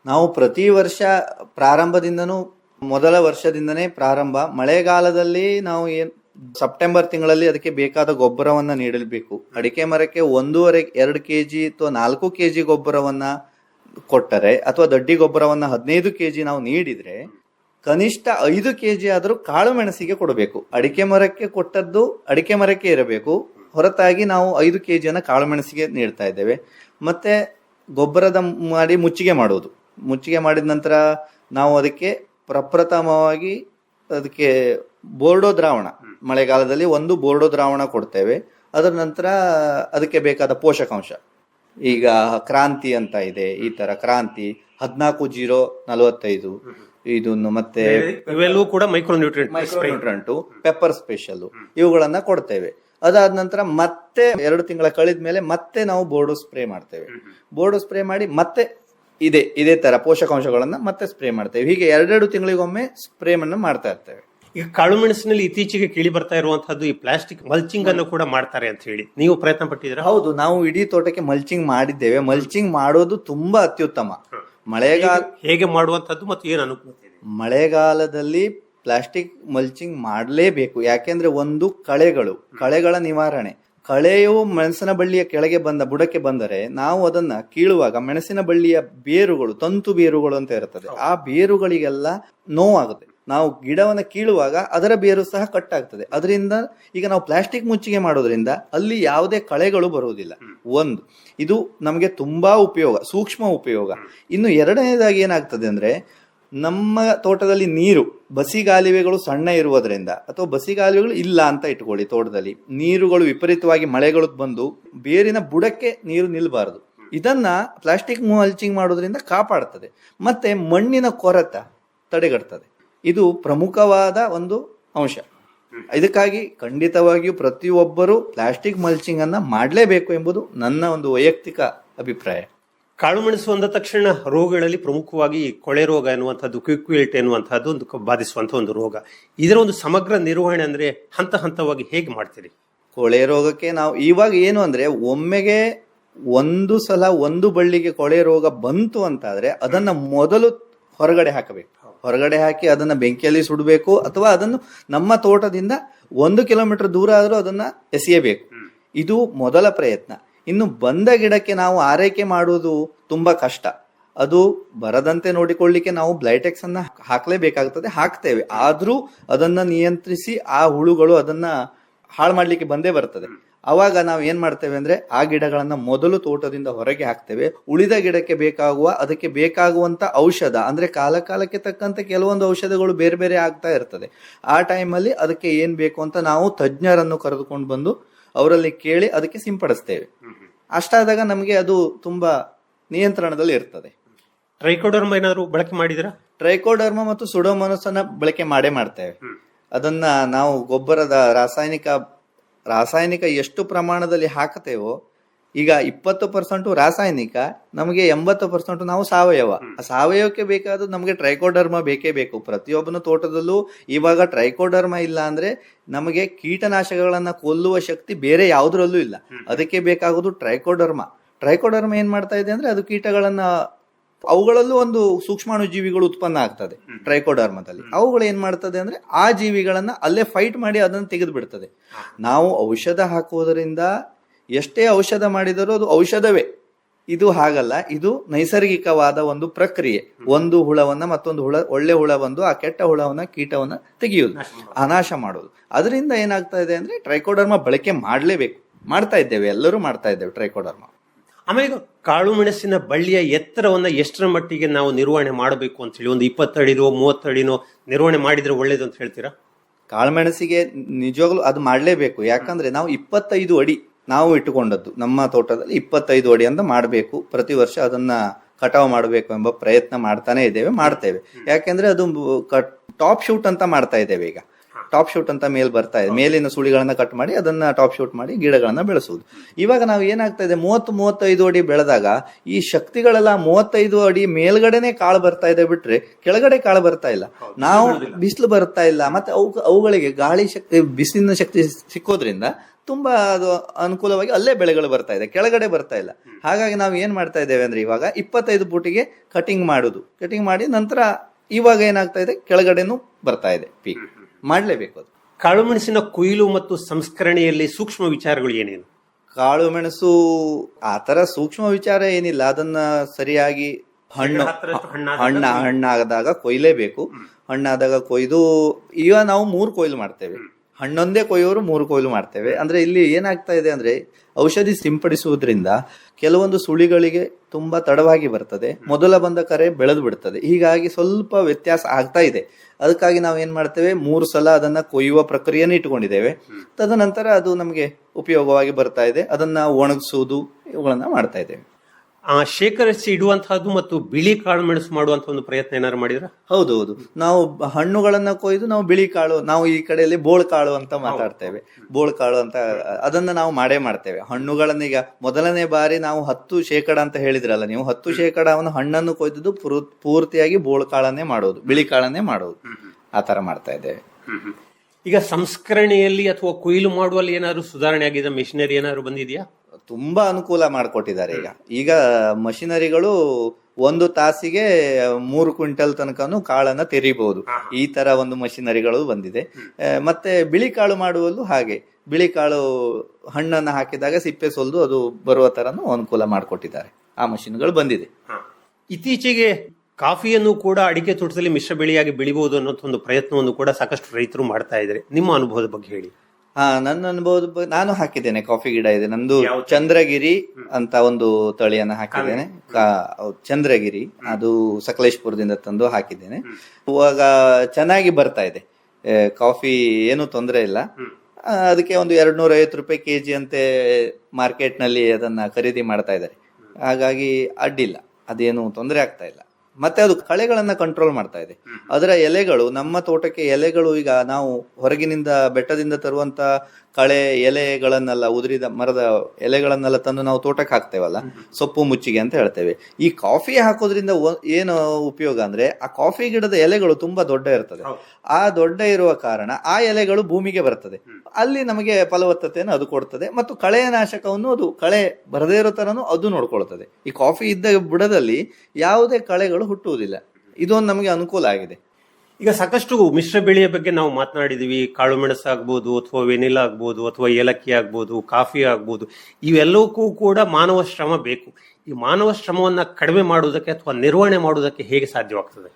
ನಾವು ಪ್ರತಿ ವರ್ಷ ಪ್ರಾರಂಭದಿಂದನೂ ಮೊದಲ ವರ್ಷದಿಂದನೇ ಪ್ರಾರಂಭ. ಮಳೆಗಾಲದಲ್ಲಿ ನಾವು ಏನ್ ಸೆಪ್ಟೆಂಬರ್ ತಿಂಗಳಲ್ಲಿ ಅದಕ್ಕೆ ಬೇಕಾದ ಗೊಬ್ಬರವನ್ನು ನೀಡಬೇಕು. ಅಡಿಕೆ ಮರಕ್ಕೆ ಒಂದೂವರೆ ಎರಡು ಕೆ ಜಿ ಅಥವಾ ನಾಲ್ಕು ಕೆ ಜಿ ಗೊಬ್ಬರವನ್ನ ಕೊಟ್ಟರೆ ಅಥವಾ ದಡ್ಡಿ ಗೊಬ್ಬರವನ್ನು ಹದಿನೈದು ಕೆಜಿ ನಾವು ನೀಡಿದರೆ ಕನಿಷ್ಠ ಐದು ಕೆಜಿ ಆದರೂ ಕಾಳು ಮೆಣಸಿಗೆ ಕೊಡಬೇಕು. ಅಡಿಕೆ ಮರಕ್ಕೆ ಕೊಟ್ಟದ್ದು ಅಡಿಕೆ ಮರಕ್ಕೆ ಇರಬೇಕು. ಹೊರತಾಗಿ ನಾವು ಐದು ಕೆಜಿಯನ್ನ ಕಾಳು ಮೆಣಸಿಗೆ ನೀಡ್ತಾ ಇದ್ದೇವೆ. ಮತ್ತೆ ಗೊಬ್ಬರದ ಮಾಡಿ ಮುಚ್ಚಿಗೆ ಮಾಡುವುದು. ಮುಚ್ಚಿಗೆ ಮಾಡಿದ ನಂತರ ನಾವು ಅದಕ್ಕೆ ಪ್ರಪ್ರಥಮವಾಗಿ ಅದಕ್ಕೆ ಬೋರ್ಡೋ ದ್ರಾವಣ. ಮಳೆಗಾಲದಲ್ಲಿ ಒಂದು ಬೋರ್ಡೋ ದ್ರಾವಣ ಕೊಡ್ತೇವೆ. ಅದರ ನಂತರ ಅದಕ್ಕೆ ಬೇಕಾದ ಪೋಷಕಾಂಶ. ಈಗ ಕ್ರಾಂತಿ ಅಂತ ಇದೆ ಈ ತರ ಕ್ರಾಂತಿ. ಹದಿನಾಲ್ಕು ಜೀರೋ ನಲವತ್ತೈದು. ಇದನ್ನು ಮತ್ತೆ ಇವೆಲ್ಲವೂ ಕೂಡ ಮೈಕ್ರೋ ನ್ಯೂಟ್ರಿಯೆಂಟ್ ಪೆಪ್ಪರ್ ಸ್ಪೆಷಲ್ ಇವುಗಳನ್ನ ಕೊಡ್ತೇವೆ. ಅದಾದ ನಂತರ ಮತ್ತೆ ಎರಡು ತಿಂಗಳ ಕಳೆದ ಮೇಲೆ ಮತ್ತೆ ನಾವು ಬೋರ್ಡು ಸ್ಪ್ರೇ ಮಾಡ್ತೇವೆ. ಬೋರ್ಡು ಸ್ಪ್ರೇ ಮಾಡಿ ಮತ್ತೆ ಇದೆ ಇದೇ ತರ ಪೋಷಕಾಂಶಗಳನ್ನ ಮತ್ತೆ ಸ್ಪ್ರೇ ಮಾಡ್ತೇವೆ. ಹೀಗೆ ಎರಡೆರಡು ತಿಂಗಳಿಗೊಮ್ಮೆ ಸ್ಪ್ರೇ ಅನ್ನು ಮಾಡ್ತಾ ಇರ್ತೇವೆ. ಈಗ ಕಾಳು ಮೆಣಸಿನಲ್ಲಿ ಇತ್ತೀಚೆಗೆ ಕೇಳಿ ಬರ್ತಾ ಇರುವಂತಹದ್ದು ಈ ಪ್ಲಾಸ್ಟಿಕ್ ಮಲ್ಚಿಂಗ್ ಅನ್ನು ಕೂಡ ಮಾಡ್ತಾರೆ ಅಂತ ಹೇಳಿ. ನೀವು ಪ್ರಯತ್ನ ಪಟ್ಟಿದ್ರೆ ಹೌದು ನಾವು ಇಡೀ ತೋಟಕ್ಕೆ ಮಲ್ಚಿಂಗ್ ಮಾಡಿದ್ದೇವೆ. ಮಲ್ಚಿಂಗ್ ಮಾಡೋದು ತುಂಬಾ ಅತ್ಯುತ್ತಮ. ಮಳೆಗಾಲ ಹೇಗೆ ಮಾಡುವಂತದ್ದು ಮತ್ತು ಏನು ಅನುಕೂಲ ಮಳೆಗಾಲದಲ್ಲಿ ಪ್ಲಾಸ್ಟಿಕ್ ಮಲ್ಚಿಂಗ್ ಮಾಡಲೇಬೇಕು. ಯಾಕೆಂದ್ರೆ ಒಂದು ಕಳೆಗಳು ಕಳೆಗಳ ನಿವಾರಣೆ. ಕಳೆಯು ಮೆಣಸಿನ ಬಳ್ಳಿಯ ಕೆಳಗೆ ಬಂದ ಬುಡಕ್ಕೆ ಬಂದರೆ ನಾವು ಅದನ್ನ ಕೀಳುವಾಗ ಮೆಣಸಿನ ಬಳ್ಳಿಯ ಬೇರುಗಳು ತಂತು ಬೇರುಗಳು ಅಂತ ಇರುತ್ತದೆ ಆ ಬೇರುಗಳಿಗೆಲ್ಲ ನೋವಾಗುತ್ತೆ. ನಾವು ಗಿಡವನ್ನು ಕೀಳುವಾಗ ಅದರ ಬೇರು ಸಹ ಕಟ್ ಆಗ್ತದೆ ಅದರಿಂದ ಈಗ ನಾವು ಪ್ಲಾಸ್ಟಿಕ್ ಮುಚ್ಚಿಗೆ ಮಾಡೋದ್ರಿಂದ ಅಲ್ಲಿ ಯಾವುದೇ ಕಳೆಗಳು ಬರುವುದಿಲ್ಲ. ಒಂದು, ಇದು ನಮಗೆ ತುಂಬಾ ಉಪಯೋಗ, ಸೂಕ್ಷ್ಮ ಉಪಯೋಗ. ಇನ್ನು ಎರಡನೇದಾಗಿ ಏನಾಗ್ತದೆ ಅಂದ್ರೆ ನಮ್ಮ ತೋಟದಲ್ಲಿ ನೀರು ಬಸಿಗಾಲುವೆಗಳು ಸಣ್ಣ ಇರುವುದರಿಂದ ಅಥವಾ ಬಸಿಗಾಲುವೆಗಳು ಇಲ್ಲ ಅಂತ ಇಟ್ಕೊಳ್ಳಿ ತೋಟದಲ್ಲಿ. ನೀರುಗಳು ವಿಪರೀತವಾಗಿ ಮಳೆಗಳು ಬಂದು ಬೇರಿನ ಬುಡಕ್ಕೆ ನೀರು ನಿಲ್ಲಬಾರದು ಇದನ್ನ ಪ್ಲಾಸ್ಟಿಕ್ ಮಲ್ಚಿಂಗ್ ಮಾಡೋದ್ರಿಂದ ಕಾಪಾಡ್ತದೆ. ಮತ್ತೆ ಮಣ್ಣಿನ ಕೊರತ ತಡೆಗಟ್ತದೆ. ಇದು ಪ್ರಮುಖವಾದ ಒಂದು ಅಂಶ. ಇದಕ್ಕಾಗಿ ಖಂಡಿತವಾಗಿಯೂ ಪ್ರತಿಯೊಬ್ಬರೂ ಪ್ಲಾಸ್ಟಿಕ್ ಮಲ್ಚಿಂಗ್ ಅನ್ನ ಮಾಡಲೇಬೇಕು ಎಂಬುದು ನನ್ನ ಒಂದು ವೈಯಕ್ತಿಕ ಅಭಿಪ್ರಾಯ. ಕಾಳು ಮೆಣಸು ಅಂದ ತಕ್ಷಣ ರೋಗಗಳಲ್ಲಿ ಪ್ರಮುಖವಾಗಿ ಕೊಳೆ ರೋಗ ಎನ್ನುವಂಥದ್ದು ಕ್ವಿಕ್ವಿಲ್ಟ್ ಎನ್ನುವಂಥದ್ದು ಒಂದು ಬಾಧಿಸುವಂಥ ಒಂದು ರೋಗ. ಇದರ ಒಂದು ಸಮಗ್ರ ನಿರ್ವಹಣೆ ಅಂದ್ರೆ ಹಂತ ಹಂತವಾಗಿ ಹೇಗೆ ಮಾಡ್ತೀರಿ? ಕೊಳೆ ರೋಗಕ್ಕೆ ನಾವು ಇವಾಗ ಏನು ಅಂದ್ರೆ ಒಮ್ಮೆಗೆ ಒಂದು ಸಲ ಒಂದು ಬಳ್ಳಿಗೆ ಕೊಳೆ ರೋಗ ಬಂತು ಅಂತಾದ್ರೆ ಅದನ್ನ ಮೊದಲು ಹೊರಗಡೆ ಹಾಕಬೇಕು. ಹೊರಗಡೆ ಹಾಕಿ ಅದನ್ನ ಬೆಂಕಿಯಲ್ಲಿ ಸುಡಬೇಕು ಅಥವಾ ಅದನ್ನು ನಮ್ಮ ತೋಟದಿಂದ ಒಂದು ಕಿಲೋಮೀಟರ್ ದೂರ ಆದರೂ ಅದನ್ನ ಎಸೆಯಬೇಕು. ಇದು ಮೊದಲ ಪ್ರಯತ್ನ. ಇನ್ನು ಬಂದ ಗಿಡಕ್ಕೆ ನಾವು ಆರೈಕೆ ಮಾಡುವುದು ತುಂಬಾ ಕಷ್ಟ. ಅದು ಬರದಂತೆ ನೋಡಿಕೊಳ್ಳಿಕ್ಕೆ ನಾವು ಬ್ಲೈಟೆಕ್ಸ್ ಅನ್ನ ಹಾಕಲೇಬೇಕಾಗ್ತದೆ. ಹಾಕ್ತೇವೆ. ಆದರೂ ಅದನ್ನ ನಿಯಂತ್ರಿಸಿ ಆ ಹುಳುಗಳು ಅದನ್ನ ಹಾಳು ಮಾಡಲಿಕ್ಕೆ ಬಂದೇ ಬರ್ತದೆ. ಅವಾಗ ನಾವು ಏನು ಮಾಡ್ತೇವೆ ಅಂದ್ರೆ ಆ ಗಿಡಗಳನ್ನ ಮೊದಲು ತೋಟದಿಂದ ಹೊರಗೆ ಹಾಕ್ತೇವೆ. ಉಳಿದ ಗಿಡಕ್ಕೆ ಬೇಕಾಗುವ ಅದಕ್ಕೆ ಬೇಕಾಗುವಂತ ಔಷಧ ಅಂದ್ರೆ ಕಾಲ ಕಾಲಕ್ಕೆ ತಕ್ಕಂತೆ ಕೆಲವೊಂದು ಔಷಧಗಳು ಬೇರೆ ಬೇರೆ ಆಗ್ತಾ ಇರ್ತದೆ. ಆ ಟೈಮಲ್ಲಿ ಅದಕ್ಕೆ ಏನ್ ಬೇಕು ಅಂತ ನಾವು ತಜ್ಞರನ್ನು ಕರೆದುಕೊಂಡು ಬಂದು ಅವರಲ್ಲಿ ಕೇಳಿ ಅದಕ್ಕೆ ಸಿಂಪಡಿಸ್ತೇವೆ. ಅಷ್ಟಾದಾಗ ನಮಗೆ ಅದು ತುಂಬಾ ನಿಯಂತ್ರಣದಲ್ಲಿ ಇರ್ತದೆ. ಟ್ರೈಕೋಡರ್ಮ ಏನಾದರೂ ಬಳಕೆ ಮಾಡಿದಿರಾ ಟ್ರೈಕೋಡರ್ಮ ಮತ್ತು ಸುಡೋಮನಸ್ಸನ್ನ ಬಳಕೆ ಮಾಡೇ ಮಾಡ್ತೇವೆ. ಅದನ್ನ ನಾವು ಗೊಬ್ಬರದ ರಾಸಾಯನಿಕ ರಾಸಾಯನಿಕ ಎಷ್ಟು ಪ್ರಮಾಣದಲ್ಲಿ ಹಾಕತೇವೋ ಈಗ ಇಪ್ಪತ್ತು ಪರ್ಸೆಂಟ್ ರಾಸಾಯನಿಕ ನಮಗೆ ಎಂಬತ್ತು ಪರ್ಸೆಂಟ್ ನಾವು ಸಾವಯವ. ಆ ಸಾವಯವಕ್ಕೆ ಬೇಕಾದ ನಮಗೆ ಟ್ರೈಕೋಡರ್ಮ ಬೇಕೇ ಬೇಕು. ಪ್ರತಿಯೊಬ್ಬನ ತೋಟದಲ್ಲೂ ಇವಾಗ ಟ್ರೈಕೋಡರ್ಮ ಇಲ್ಲ ಅಂದ್ರೆ ನಮಗೆ ಕೀಟನಾಶಕಗಳನ್ನ ಕೊಲ್ಲುವ ಶಕ್ತಿ ಬೇರೆ ಯಾವುದರಲ್ಲೂ ಇಲ್ಲ. ಅದಕ್ಕೆ ಬೇಕಾಗೋದು ಟ್ರೈಕೋಡರ್ಮ. ಟ್ರೈಕೋಡರ್ಮ ಏನ್ ಮಾಡ್ತಾ ಇದೆ ಅಂದ್ರೆ ಅದು ಕೀಟಗಳನ್ನ ಅವುಗಳಲ್ಲೂ ಒಂದು ಸೂಕ್ಷ್ಮಾಣು ಜೀವಿಗಳು ಉತ್ಪನ್ನ ಆಗ್ತದೆ ಟ್ರೈಕೋಡರ್ಮದಲ್ಲಿ. ಅವುಗಳು ಏನ್ ಮಾಡ್ತದೆ ಅಂದ್ರೆ ಆ ಜೀವಿಗಳನ್ನ ಅಲ್ಲೇ ಫೈಟ್ ಮಾಡಿ ಅದನ್ನು ತೆಗೆದು ಬಿಡ್ತದೆ ನಾವು ಔಷಧ ಹಾಕುವುದರಿಂದ ಎಷ್ಟೇ ಔಷಧ ಮಾಡಿದರೂ ಅದು ಔಷಧವೇ. ಇದು ಹಾಗಲ್ಲ ಇದು ನೈಸರ್ಗಿಕವಾದ ಒಂದು ಪ್ರಕ್ರಿಯೆ. ಒಂದು ಹುಳವನ್ನ ಮತ್ತೊಂದು ಹುಳ ಒಳ್ಳೆ ಹುಳ ಬಂದು ಆ ಕೆಟ್ಟ ಹುಳವನ್ನ ಕೀಟವನ್ನ ತೆಗೆಯುವುದು ಅನಾಶ ಮಾಡೋದು ಅದರಿಂದ ಏನಾಗ್ತಾ ಇದೆ ಅಂದ್ರೆ ಟ್ರೈಕೋಡರ್ಮ ಬಳಕೆ ಮಾಡಲೇಬೇಕು. ಮಾಡ್ತಾ ಇದ್ದೇವೆ ಎಲ್ಲರೂ ಮಾಡ್ತಾ ಇದ್ದೇವೆ ಟ್ರೈಕೋಡರ್ಮ. ಆಮೇಲೆ ಕಾಳು ಮೆಣಸಿನ ಬಳ್ಳಿಯ ಎತ್ತರವನ್ನು ಎಷ್ಟರ ಮಟ್ಟಿಗೆ ನಾವು ನಿರ್ವಹಣೆ ಮಾಡಬೇಕು ಅಂತ ಹೇಳಿ, ಒಂದು ಇಪ್ಪತ್ತಡಿನೋ, ಮೂವತ್ತಡಿನೋ ನಿರ್ವಹಣೆ ಮಾಡಿದ್ರೆ ಒಳ್ಳೇದು ಅಂತ ಹೇಳ್ತೀರಾ? ಕಾಳುಮೆಣಸಿಗೆ ನಿಜವಾಗ್ಲೂ ಅದು ಮಾಡಲೇಬೇಕು. ಯಾಕಂದ್ರೆ ನಾವು ಇಪ್ಪತ್ತೈದು ಅಡಿ ನಾವು ಇಟ್ಟುಕೊಂಡದ್ದು. ನಮ್ಮ ತೋಟದಲ್ಲಿ ಇಪ್ಪತ್ತೈದು ಅಡಿ ಅಂತ ಮಾಡಬೇಕು. ಪ್ರತಿ ವರ್ಷ ಅದನ್ನ ಕಟಾವು ಮಾಡಬೇಕು ಎಂಬ ಪ್ರಯತ್ನ ಮಾಡ್ತಾನೆ ಇದ್ದೇವೆ, ಮಾಡ್ತೇವೆ. ಯಾಕೆಂದ್ರೆ ಅದು ಟಾಪ್ ಶೂಟ್ ಅಂತ ಮಾಡ್ತಾ ಇದ್ದೇವೆ ಈಗ. ಟಾಪ್ ಶೂಟ್ ಅಂತ ಮೇಲ್ ಬರ್ತಾ ಇದೆ. ಮೇಲಿನ ಸುಳಿಗಳನ್ನ ಕಟ್ ಮಾಡಿ ಅದನ್ನ ಟಾಪ್ ಶೂಟ್ ಮಾಡಿ ಗಿಡಗಳನ್ನ ಬೆಳೆಸುವುದು. ಇವಾಗ ನಾವು ಏನಾಗ್ತಾ ಇದೆ ಮೂವತ್ತು ಮೂವತ್ತೈದು ಅಡಿ ಬೆಳೆದಾಗ ಈ ಶಕ್ತಿಗಳೆಲ್ಲ ಮೂವತ್ತೈದು ಅಡಿ ಮೇಲ್ಗಡೆನೆ ಕಾಳು ಬರ್ತಾ ಇದೆ ಬಿಟ್ರೆ ಕೆಳಗಡೆ ಕಾಳು ಬರ್ತಾ ಇಲ್ಲ. ನಾವು ಬಿಸಿಲು ಬರ್ತಾ ಇಲ್ಲ. ಮತ್ತೆ ಅವು ಅವುಗಳಿಗೆ ಗಾಳಿ ಶಕ್ತಿ ಬಿಸಿಲಿನ ಶಕ್ತಿ ಸಿಕ್ಕೋದ್ರಿಂದ ತುಂಬಾ ಅದು ಅನುಕೂಲವಾಗಿ ಅಲ್ಲೇ ಬೆಳೆಗಳು ಬರ್ತಾ ಇದೆ ಕೆಳಗಡೆ ಬರ್ತಾ ಇಲ್ಲ. ಹಾಗಾಗಿ ನಾವು ಏನ್ ಮಾಡ್ತಾ ಇದ್ದೇವೆ ಅಂದ್ರೆ ಇವಾಗ ಇಪ್ಪತ್ತೈದು ಬೂಟಿಗೆ ಕಟಿಂಗ್ ಮಾಡುದು. ಕಟಿಂಗ್ ಮಾಡಿ ನಂತರ ಇವಾಗ ಏನಾಗ್ತಾ ಇದೆ ಕೆಳಗಡೆನೂ ಬರ್ತಾ ಇದೆ ಪೀಕ್ ಮಾಡ್ಲೇಬೇಕು ಅದು. ಕಾಳು ಮೆಣಸಿನ ಕೊಯ್ಲು ಮತ್ತು ಸಂಸ್ಕರಣೆಯಲ್ಲಿ ಸೂಕ್ಷ್ಮ ವಿಚಾರಗಳು ಏನೇನು? ಕಾಳು ಮೆಣಸು ಥರ ಸೂಕ್ಷ್ಮ ವಿಚಾರ ಏನಿಲ್ಲ. ಅದನ್ನ ಸರಿಯಾಗಿ ಹಣ್ಣು ಹಣ್ಣ ಹಣ್ಣಾದಾಗ ಕೊಯ್ಲೇಬೇಕು. ಹಣ್ಣಾದಾಗ ಕೊಯ್ದು ಈಗ ನಾವು ಮೂರು ಕೊಯ್ಲು ಮಾಡ್ತೇವೆ. ಹಣ್ಣೊಂದೇ ಕೊಯ್ಯೋರು ಮೂರು ಕೊಯ್ಲು ಮಾಡ್ತೇವೆ. ಅಂದ್ರೆ ಇಲ್ಲಿ ಏನಾಗ್ತಾ ಇದೆ ಅಂದ್ರೆ ಔಷಧಿ ಸಿಂಪಡಿಸುವುದರಿಂದ ಕೆಲವೊಂದು ಸುಳಿಗಳಿಗೆ ತುಂಬಾ ತಡವಾಗಿ ಬರ್ತದೆ. ಮೊದಲ ಬಂದ ಕರೆ ಬೆಳೆದು ಬಿಡ್ತದೆ. ಹೀಗಾಗಿ ಸ್ವಲ್ಪ ವ್ಯತ್ಯಾಸ ಆಗ್ತಾ ಇದೆ. ಅದಕ್ಕಾಗಿ ನಾವು ಏನು ಮಾಡ್ತೇವೆ? ಮೂರು ಸಲ ಅದನ್ನ ಕೊಯ್ಯುವ ಪ್ರಕ್ರಿಯೆಯನ್ನು ಇಟ್ಕೊಂಡಿದ್ದೇವೆ. ತದನಂತರ ಅದು ನಮಗೆ ಉಪಯೋಗವಾಗಿ ಬರ್ತಾ ಇದೆ. ಅದನ್ನ ಒಣಗಿಸುವುದು ಇವುಗಳನ್ನು ಮಾಡ್ತಾ ಇದ್ದೇವೆ. ಆ ಶೇಖರಿಸಿ ಇಡುವಂತಹದ್ದು ಮತ್ತು ಬಿಳಿ ಕಾಳು ಮೆಣಸು ಮಾಡುವಂತ ಒಂದು ಪ್ರಯತ್ನ ಏನಾದ್ರು ಮಾಡಿದ್ರ? ಹೌದು ಹೌದು ನಾವು ಹಣ್ಣುಗಳನ್ನ ಕೊಯ್ದು ನಾವು ಬಿಳಿ ಕಾಳು ನಾವು ಈ ಕಡೆಯಲ್ಲಿ ಬೋಳ್ ಕಾಳು ಅಂತ ಮಾತಾಡ್ತೇವೆ. ಬೋಳ್ ಕಾಳು ಅಂತ ಅದನ್ನ ನಾವು ಮಾಡೇ ಮಾಡ್ತೇವೆ. ಹಣ್ಣುಗಳನ್ನ ಈಗ ಮೊದಲನೇ ಬಾರಿ ನಾವು ಹತ್ತು ಶೇಕಡ ಅಂತ ಹೇಳಿದ್ರಲ್ಲ ನೀವು ಹತ್ತು ಶೇಕಡವನ್ನು ಹಣ್ಣನ್ನು ಕೊಯ್ದು ಪೂರ್- ಪೂರ್ತಿಯಾಗಿ ಬೋಳ್ ಕಾಳನ್ನೇ ಮಾಡೋದು ಬಿಳಿ ಕಾಳನ್ನೇ ಮಾಡೋದು. ಆ ತರ ಮಾಡ್ತಾ ಇದ್ದೇವೆ. ಈಗ ಸಂಸ್ಕರಣೆಯಲ್ಲಿ ಅಥವಾ ಕೊಯ್ಲು ಮಾಡುವಲ್ಲಿ ಏನಾದ್ರು ಸುಧಾರಣೆ ಆಗಿದೆ ಮೆಷಿನರಿ ಏನಾದ್ರು ಬಂದಿದೆಯಾ? ತುಂಬಾ ಅನುಕೂಲ ಮಾಡಿಕೊಟ್ಟಿದ್ದಾರೆ ಈಗ. ಈಗ ಮಷಿನರಿಗಳು ಒಂದು ತಾಸಿಗೆ ಮೂರು ಕ್ವಿಂಟಲ್ ತನಕನು ಕಾಳನ್ನ ತೆರಿಬಹುದು. ಈ ತರ ಒಂದು ಮಷಿನರಿಗಳು ಬಂದಿದೆ. ಆ, ಮತ್ತೆ ಬಿಳಿ ಕಾಳು ಮಾಡುವಲ್ಲೂ ಹಾಗೆ. ಬಿಳಿ ಕಾಳು ಹಣ್ಣನ್ನ ಹಾಕಿದಾಗ ಸಿಪ್ಪೆ ಸೊಲ್ದು ಅದು ಬರುವ ತರನು ಅನುಕೂಲ ಮಾಡಿಕೊಟ್ಟಿದ್ದಾರೆ. ಆ ಮಷಿನ್ಗಳು ಬಂದಿದೆ. ಇತ್ತೀಚೆಗೆ ಕಾಫಿಯನ್ನು ಕೂಡ ಅಡಿಕೆ ತೋಟದಲ್ಲಿ ಮಿಶ್ರ ಬೆಳೆಯಾಗಿ ಬೆಳಿಬಹುದು ಅನ್ನೋ ಒಂದು ಪ್ರಯತ್ನವನ್ನು ಕೂಡ ಸಾಕಷ್ಟು ರೈತರು ಮಾಡ್ತಾ ಇದ್ದಾರೆ. ನಿಮ್ಮ ಅನುಭವದ ಬಗ್ಗೆ ಹೇಳಿ. ಹಾ ನನ್ನ ಅನುಭವದ ನಾನು ಹಾಕಿದ್ದೇನೆ ಕಾಫಿ ಗಿಡ ಇದೆ. ನಂದು ಚಂದ್ರಗಿರಿ ಅಂತ ಒಂದು ತಳಿಯನ್ನ ಹಾಕಿದ್ದೇನೆ. ಕಾ- ಹೌದು, ಚಂದ್ರಗಿರಿ. ಅದು ಸಕಲೇಶ್ಪುರದಿಂದ ತಂದು ಹಾಕಿದ್ದೇನೆ. ಇವಾಗ ಚೆನ್ನಾಗಿ ಬರ್ತಾ ಇದೆ. ಏ, ಕಾಫಿ ಏನು ತೊಂದರೆ ಇಲ್ಲ. ಆ, ಅದಕ್ಕೆ ಒಂದು ಎರಡ್ ನೂರ ಐವತ್ತು ರೂಪಾಯಿ ಕೆಜಿ ಅಂತೆ ಮಾರ್ಕೆಟ್ನಲ್ಲಿ ಅದನ್ನ ಖರೀದಿ ಮಾಡ್ತಾ ಇದ್ದಾರೆ. ಹಾಗಾಗಿ ಅಡ್ಡಿಲ್ಲ. ಅದೇನು ತೊಂದರೆ ಆಗ್ತಾ ಇಲ್ಲ. ಮತ್ತೆ ಅದು ಕಳೆಗಳನ್ನ ಕಂಟ್ರೋಲ್ ಮಾಡ್ತಾ ಇದೆ. ಅದರ ಎಲೆಗಳು ನಮ್ಮ ತೋಟಕ್ಕೆ ಎಲೆಗಳು ಈಗ ನಾವು ಹೊರಗಿನಿಂದ ಬೆಟ್ಟದಿಂದ ತರುವಂತ ಕಳೆ ಎಲೆಗಳನ್ನೆಲ್ಲ ಉದುರಿದ ಮರದ ಎಲೆಗಳನ್ನೆಲ್ಲ ತಂದು ನಾವು ತೋಟಕ್ಕೆ ಹಾಕ್ತೇವಲ್ಲ? ಸೊಪ್ಪು ಮುಚ್ಚಿಗೆ ಅಂತ ಹೇಳ್ತೇವೆ. ಈ ಕಾಫಿ ಹಾಕೋದ್ರಿಂದ ಏನು ಉಪಯೋಗ ಅಂದ್ರೆ ಆ ಕಾಫಿ ಗಿಡದ ಎಲೆಗಳು ತುಂಬಾ ದೊಡ್ಡ ಇರ್ತದೆ. ಆ ದೊಡ್ಡ ಇರುವ ಕಾರಣ ಆ ಎಲೆಗಳು ಭೂಮಿಗೆ ಬರ್ತದೆ. ಅಲ್ಲಿ ನಮಗೆ ಫಲವತ್ತತೆಯನ್ನು ಅದು ಕೊಡ್ತದೆ ಮತ್ತು ಕಳೆಯ ನಾಶಕವನ್ನು ಅದು ಕಳೆ ಬರದೇ ಇರೋ ತರನು ಅದು ನೋಡ್ಕೊಳ್ತದೆ. ಈ ಕಾಫಿ ಇದ್ದ ಬುಡದಲ್ಲಿ ಯಾವುದೇ ಕಳೆಗಳು ಹುಟ್ಟುವುದಿಲ್ಲ. ಇದೊಂದು ನಮಗೆ ಅನುಕೂಲ ಆಗಿದೆ. ಈಗ ಸಾಕಷ್ಟು ಮಿಶ್ರ ಬೆಳೆಯ ಬಗ್ಗೆ ನಾವು ಮಾತನಾಡಿದೀವಿ. ಕಾಳು ಮೆಣಸು ಆಗ್ಬೋದು ಅಥವಾ ವೆನಿಲಾ ಆಗ್ಬೋದು ಅಥವಾ ಏಲಕ್ಕಿ ಆಗ್ಬೋದು ಕಾಫಿ ಆಗ್ಬೋದು. ಇವೆಲ್ಲವಕ್ಕೂ ಕೂಡ ಮಾನವ ಶ್ರಮ ಬೇಕು. ಈ ಮಾನವ ಶ್ರಮವನ್ನು ಕಡಿಮೆ ಮಾಡುವುದಕ್ಕೆ ಅಥವಾ ನಿರ್ವಹಣೆ ಮಾಡುವುದಕ್ಕೆ ಹೇಗೆ ಸಾಧ್ಯವಾಗ್ತದೆ?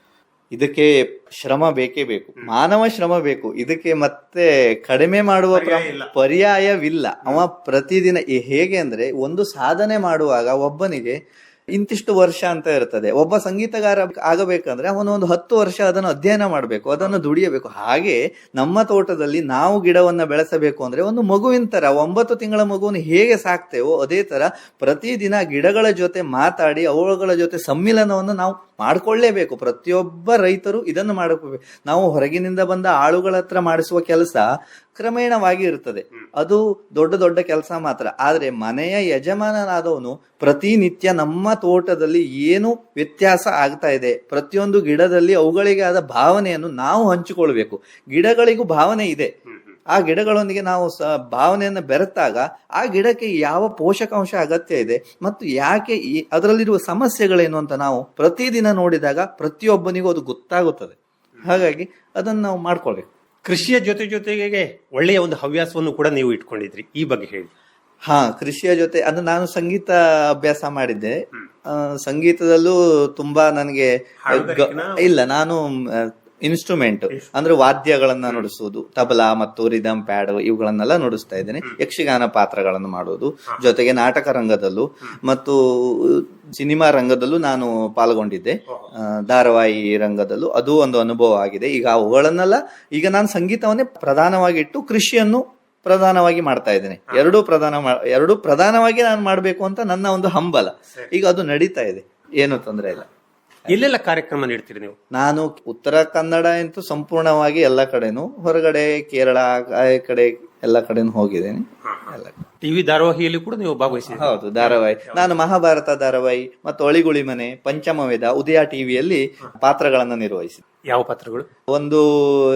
ಇದಕ್ಕೆ ಶ್ರಮ ಬೇಕೇ ಬೇಕು. ಮಾನವ ಶ್ರಮ ಬೇಕು. ಇದಕ್ಕೆ ಮತ್ತೆ ಕಡಿಮೆ ಮಾಡುವ ಪರ್ಯಾಯವಿಲ್ಲ. ಅವ ಪ್ರತಿದಿನ ಈ- ಹೇಗೆ ಅಂದ್ರೆ ಒಂದು ಸಾಧನೆ ಮಾಡುವಾಗ ಒಬ್ಬನಿಗೆ ಇಂತಿಷ್ಟು ವರ್ಷ ಅಂತ ಇರ್ತದೆ. ಒಬ್ಬ ಸಂಗೀತಗಾರ ಆಗಬೇಕಂದ್ರೆ ಅವನು ಒಂದು ಹತ್ತು ವರ್ಷ ಅದನ್ನು ಅಧ್ಯಯನ ಮಾಡಬೇಕು, ಅದನ್ನು ದುಡಿಯಬೇಕು. ಹಾಗೆ ನಮ್ಮ ತೋಟದಲ್ಲಿ ನಾವು ಗಿಡವನ್ನು ಬೆಳೆಸಬೇಕು ಅಂದ್ರೆ ಒಂದು ಮಗುವಿನ ತರ, ಒಂಬತ್ತು ತಿಂಗಳ ಮಗುವನ್ನು ಹೇಗೆ ಸಾಕ್ತೇವೋ ಅದೇ ತರ ಪ್ರತಿದಿನ ಗಿಡಗಳ ಜೊತೆ ಮಾತಾಡಿ ಅವುಗಳ ಜೊತೆ ಸಮ್ಮಿಲನವನ್ನು ನಾವು ಮಾಡ್ಕೊಳ್ಳೇಬೇಕು. ಪ್ರತಿಯೊಬ್ಬ ರೈತರು ಇದನ್ನು ಮಾಡಬೇಕು ನಾವು ಹೊರಗಿನಿಂದ ಬಂದ ಆಳುಗಳ ಹತ್ರ ಮಾಡಿಸುವ ಕೆಲಸ ಕ್ರಮೇಣವಾಗಿ ಇರ್ತದೆ ಅದು ದೊಡ್ಡ ದೊಡ್ಡ ಕೆಲಸ ಮಾತ್ರ. ಆದರೆ ಮನೆಯ ಯಜಮಾನನಾದವನು ಪ್ರತಿನಿತ್ಯ ನಮ್ಮ ತೋಟದಲ್ಲಿ ಏನು ವ್ಯತ್ಯಾಸ ಆಗ್ತಾ ಇದೆ. ಪ್ರತಿಯೊಂದು ಗಿಡದಲ್ಲಿ ಅವುಗಳಿಗೆ ಆದ ಭಾವನೆಯನ್ನು ನಾವು ಹಂಚಿಕೊಳ್ಬೇಕು ಗಿಡಗಳಿಗೂ ಭಾವನೆ ಇದೆ. ಆ ಗಿಡಗಳೊಂದಿಗೆ ನಾವು ಸ ಭಾವನೆಯನ್ನು ಬೆರೆತಾಗ ಆ ಗಿಡಕ್ಕೆ ಯಾವ ಪೋಷಕಾಂಶ ಅಗತ್ಯ ಇದೆ ಮತ್ತು ಯಾಕೆ ಈ ಅದರಲ್ಲಿರುವ ಸಮಸ್ಯೆಗಳೇನು ಅಂತ ನಾವು ಪ್ರತಿದಿನ ನೋಡಿದಾಗ ಪ್ರತಿಯೊಬ್ಬನಿಗೂ ಅದು ಗೊತ್ತಾಗುತ್ತದೆ. ಹಾಗಾಗಿ ಅದನ್ನು ನಾವು ಮಾಡ್ಕೊಳ್ಬೇಕು. ಕೃಷಿಯ ಜೊತೆ ಜೊತೆಗೆ ಒಳ್ಳೆಯ ಒಂದು ಹವ್ಯಾಸವನ್ನು ಕೂಡ ನೀವು ಇಟ್ಕೊಂಡಿದ್ರಿ. ಈ ಬಗ್ಗೆ ಹೇಳಿ. ಹಾ ಕೃಷಿಯ ಜೊತೆ ಅಂದ್ರೆ ನಾನು ಸಂಗೀತ ಅಭ್ಯಾಸ ಮಾಡಿದ್ದೆ. ಆ, ಸಂಗೀತದಲ್ಲೂ ತುಂಬಾ ನನಗೆ? ಇಲ್ಲ ನಾನು ಇನ್ಸ್ಟ್ರೂಮೆಂಟ್ ಅಂದ್ರೆ ವಾದ್ಯಗಳನ್ನ ನುಡಿಸುವುದು. ತಬಲಾ ಮತ್ತು ರಿದಮ್ ಪ್ಯಾಡ್ ಇವುಗಳನ್ನೆಲ್ಲ ನುಡಿಸ್ತಾ ಇದ್ದೇನೆ. ಯಕ್ಷಗಾನ ಪಾತ್ರಗಳನ್ನು ಮಾಡುವುದು. ಜೊತೆಗೆ ನಾಟಕ ರಂಗದಲ್ಲೂ ಮತ್ತು ಸಿನಿಮಾ ರಂಗದಲ್ಲೂ ನಾನು ಪಾಲ್ಗೊಂಡಿದ್ದೆ. ಧಾರಾವಾಹಿ ರಂಗದಲ್ಲೂ. ಅದು ಒಂದು ಅನುಭವ ಆಗಿದೆ. ಈಗ ಅವುಗಳನ್ನೆಲ್ಲ ಈಗ ನಾನು ಸಂಗೀತವನ್ನೇ ಪ್ರಧಾನವಾಗಿ ಇಟ್ಟು ಕೃಷಿಯನ್ನು ಪ್ರಧಾನವಾಗಿ ಮಾಡ್ತಾ ಇದ್ದೇನೆ. ಎರಡೂ ಪ್ರಧಾನ ಎರಡೂ ಪ್ರಧಾನವಾಗಿ ನಾನು ಮಾಡಬೇಕು ಅಂತ ನನ್ನ ಒಂದು ಹಂಬಲ. ಈಗ ಅದು ನಡೀತಾ ಇದೆ. ಏನು ತೊಂದರೆ ಇಲ್ಲ. ಎಲ್ಲೆಲ್ಲ ಕಾರ್ಯಕ್ರಮ ನೀಡ್ತೀರಿ ನೀವು? ನಾನು ಉತ್ತರ ಕನ್ನಡ ಅಂತೂ ಸಂಪೂರ್ಣವಾಗಿ ಎಲ್ಲ ಕಡೆನೂ ಹೊರಗಡೆ ಕೇರಳ ಆ ಕಡೆ ಎಲ್ಲ ಕಡೆನೂ ಹೋಗಿದ್ದೇನೆ. ಎಲ್ಲ ಕಡೆ. ಟಿವಿ ಧಾರಾವಾಹಿಯಲ್ಲಿ ಕೂಡ ನೀವು ಭಾಗವಹಿಸಿ ಹೌದು ಧಾರಾವಾಹಿ. ನಾನು ಮಹಾಭಾರತ ಧಾರಾವಾಹಿ ಮತ್ತು ಅಳಿಗುಳಿ ಮನೆ ಪಂಚಮವೇದ ಉದಯ ಟಿವಿಯಲ್ಲಿ ಪಾತ್ರಗಳನ್ನು ನಿರ್ವಹಿಸಿದೆ ಯಾವ ಪಾತ್ರಗಳು? ಒಂದು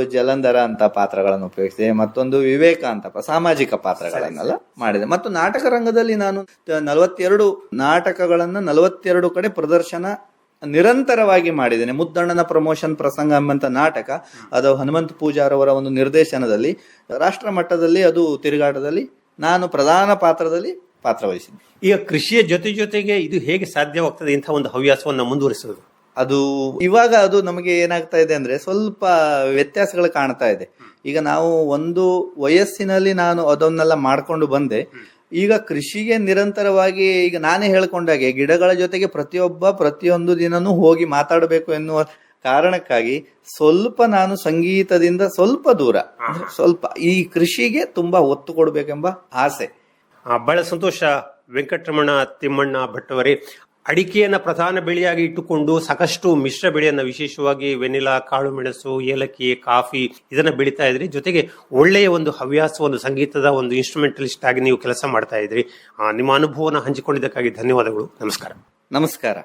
ಜಲಂಧರ ಅಂತ ಪಾತ್ರಗಳನ್ನು ಉಪಯೋಗಿಸಿದೆ ಮತ್ತೊಂದು ವಿವೇಕ ಅಂತ ಪ- ಸಾಮಾಜಿಕ ಪಾತ್ರಗಳನ್ನೆಲ್ಲ ಮಾಡಿದೆ. ಮತ್ತು ನಾಟಕ ರಂಗದಲ್ಲಿ ನಾನು ತ- ನಲವತ್ತೆರಡು ನಾಟಕಗಳನ್ನ ನಲವತ್ತೆರಡು ಕಡೆ ಪ್ರದರ್ಶನ ನಿರಂತರವಾಗಿ ಮಾಡಿದ್ದೇನೆ. ಮುದ್ದಣ್ಣನ ಪ್ರಮೋಷನ್ ಪ್ರಸಂಗ ಎಂಬಂತ ನಾಟಕ ಅದು ಹನುಮಂತ ಪೂಜಾರವರ ಒಂದು ನಿರ್ದೇಶನದಲ್ಲಿ ರಾಷ್ಟ್ರ ಮಟ್ಟದಲ್ಲಿ ಅದು ತಿರುಗಾಟದಲ್ಲಿ ನಾನು ಪ್ರಧಾನ ಪಾತ್ರದಲ್ಲಿ ಪಾತ್ರವಹಿಸಿದ್ದೆ ಈಗ ಕೃಷಿಯ ಜೊತೆ ಜೊತೆಗೆ ಇದು ಹೇಗೆ ಸಾಧ್ಯವಾಗ್ತದೆ ಇಂಥ ಒಂದು ಹವ್ಯಾಸವನ್ನು ಮುಂದುವರಿಸುವುದು ಅದು ಇವಾಗ ಅದು ನಮಗೆ ಏನಾಗ್ತಾ ಇದೆ ಅಂದ್ರೆ ಸ್ವಲ್ಪ ವ್ಯತ್ಯಾಸಗಳು ಕಾಣ್ತಾ ಇದೆ. ಈಗ ನಾವು ಒಂದು ವಯಸ್ಸಿನಲ್ಲಿ ನಾನು ಅದನ್ನೆಲ್ಲ ಮಾಡ್ಕೊಂಡು ಬಂದೆ. ಈಗ ಕೃಷಿಗೆ ನಿರಂತರವಾಗಿ ಈಗ ನಾನೇ ಹೇಳ್ಕೊಂಡಾಗೆ ಗಿಡಗಳ ಜೊತೆಗೆ ಪ್ರತಿಯೊಬ್ಬ ಪ್ರತಿಯೊಂದು ದಿನನೂ ಹೋಗಿ ಮಾತಾಡಬೇಕು ಎನ್ನುವ ಕಾರಣಕ್ಕಾಗಿ ಸ್ವಲ್ಪ ನಾನು ಸಂಗೀತದಿಂದ ಸ್ವಲ್ಪ ದೂರ ಸ್ವಲ್ಪ ಈ ಕೃಷಿಗೆ ತುಂಬಾ ಒತ್ತು ಕೊಡಬೇಕೆಂಬ ಆಸೆ. ಬಹಳ ಸಂತೋಷ. ವೆಂಕಟರಮಣ ತಿಮ್ಮಣ್ಣ ಭಟ್ಟವರೇ ಅಡಿಕೆಯನ್ನ ಪ್ರಧಾನ ಬೆಳೆಯಾಗಿ ಇಟ್ಟುಕೊಂಡು ಸಾಕಷ್ಟು ಮಿಶ್ರ ಬೆಳೆಯನ್ನು ವಿಶೇಷವಾಗಿ ವೆನಿಲಾ, ಕಾಳು ಮೆಣಸು, ಏಲಕ್ಕಿ, ಕಾಫಿ ಇದನ್ನ ಬೆಳೀತಾ ಇದ್ರಿ. ಜೊತೆಗೆ ಒಳ್ಳೆಯ ಒಂದು ಹವ್ಯಾಸ, ಒಂದು ಸಂಗೀತದ ಒಂದು ಇನ್ಸ್ಟ್ರೂಮೆಂಟಲಿಸ್ಟ್ ಆಗಿ ನೀವು ಕೆಲಸ ಮಾಡ್ತಾ ಇದ್ರಿ. ನಿಮ್ಮ ಅನುಭವನ ಹಂಚಿಕೊಂಡಿದ್ದಕ್ಕಾಗಿ ಧನ್ಯವಾದಗಳು. ನಮಸ್ಕಾರ. ನಮಸ್ಕಾರ.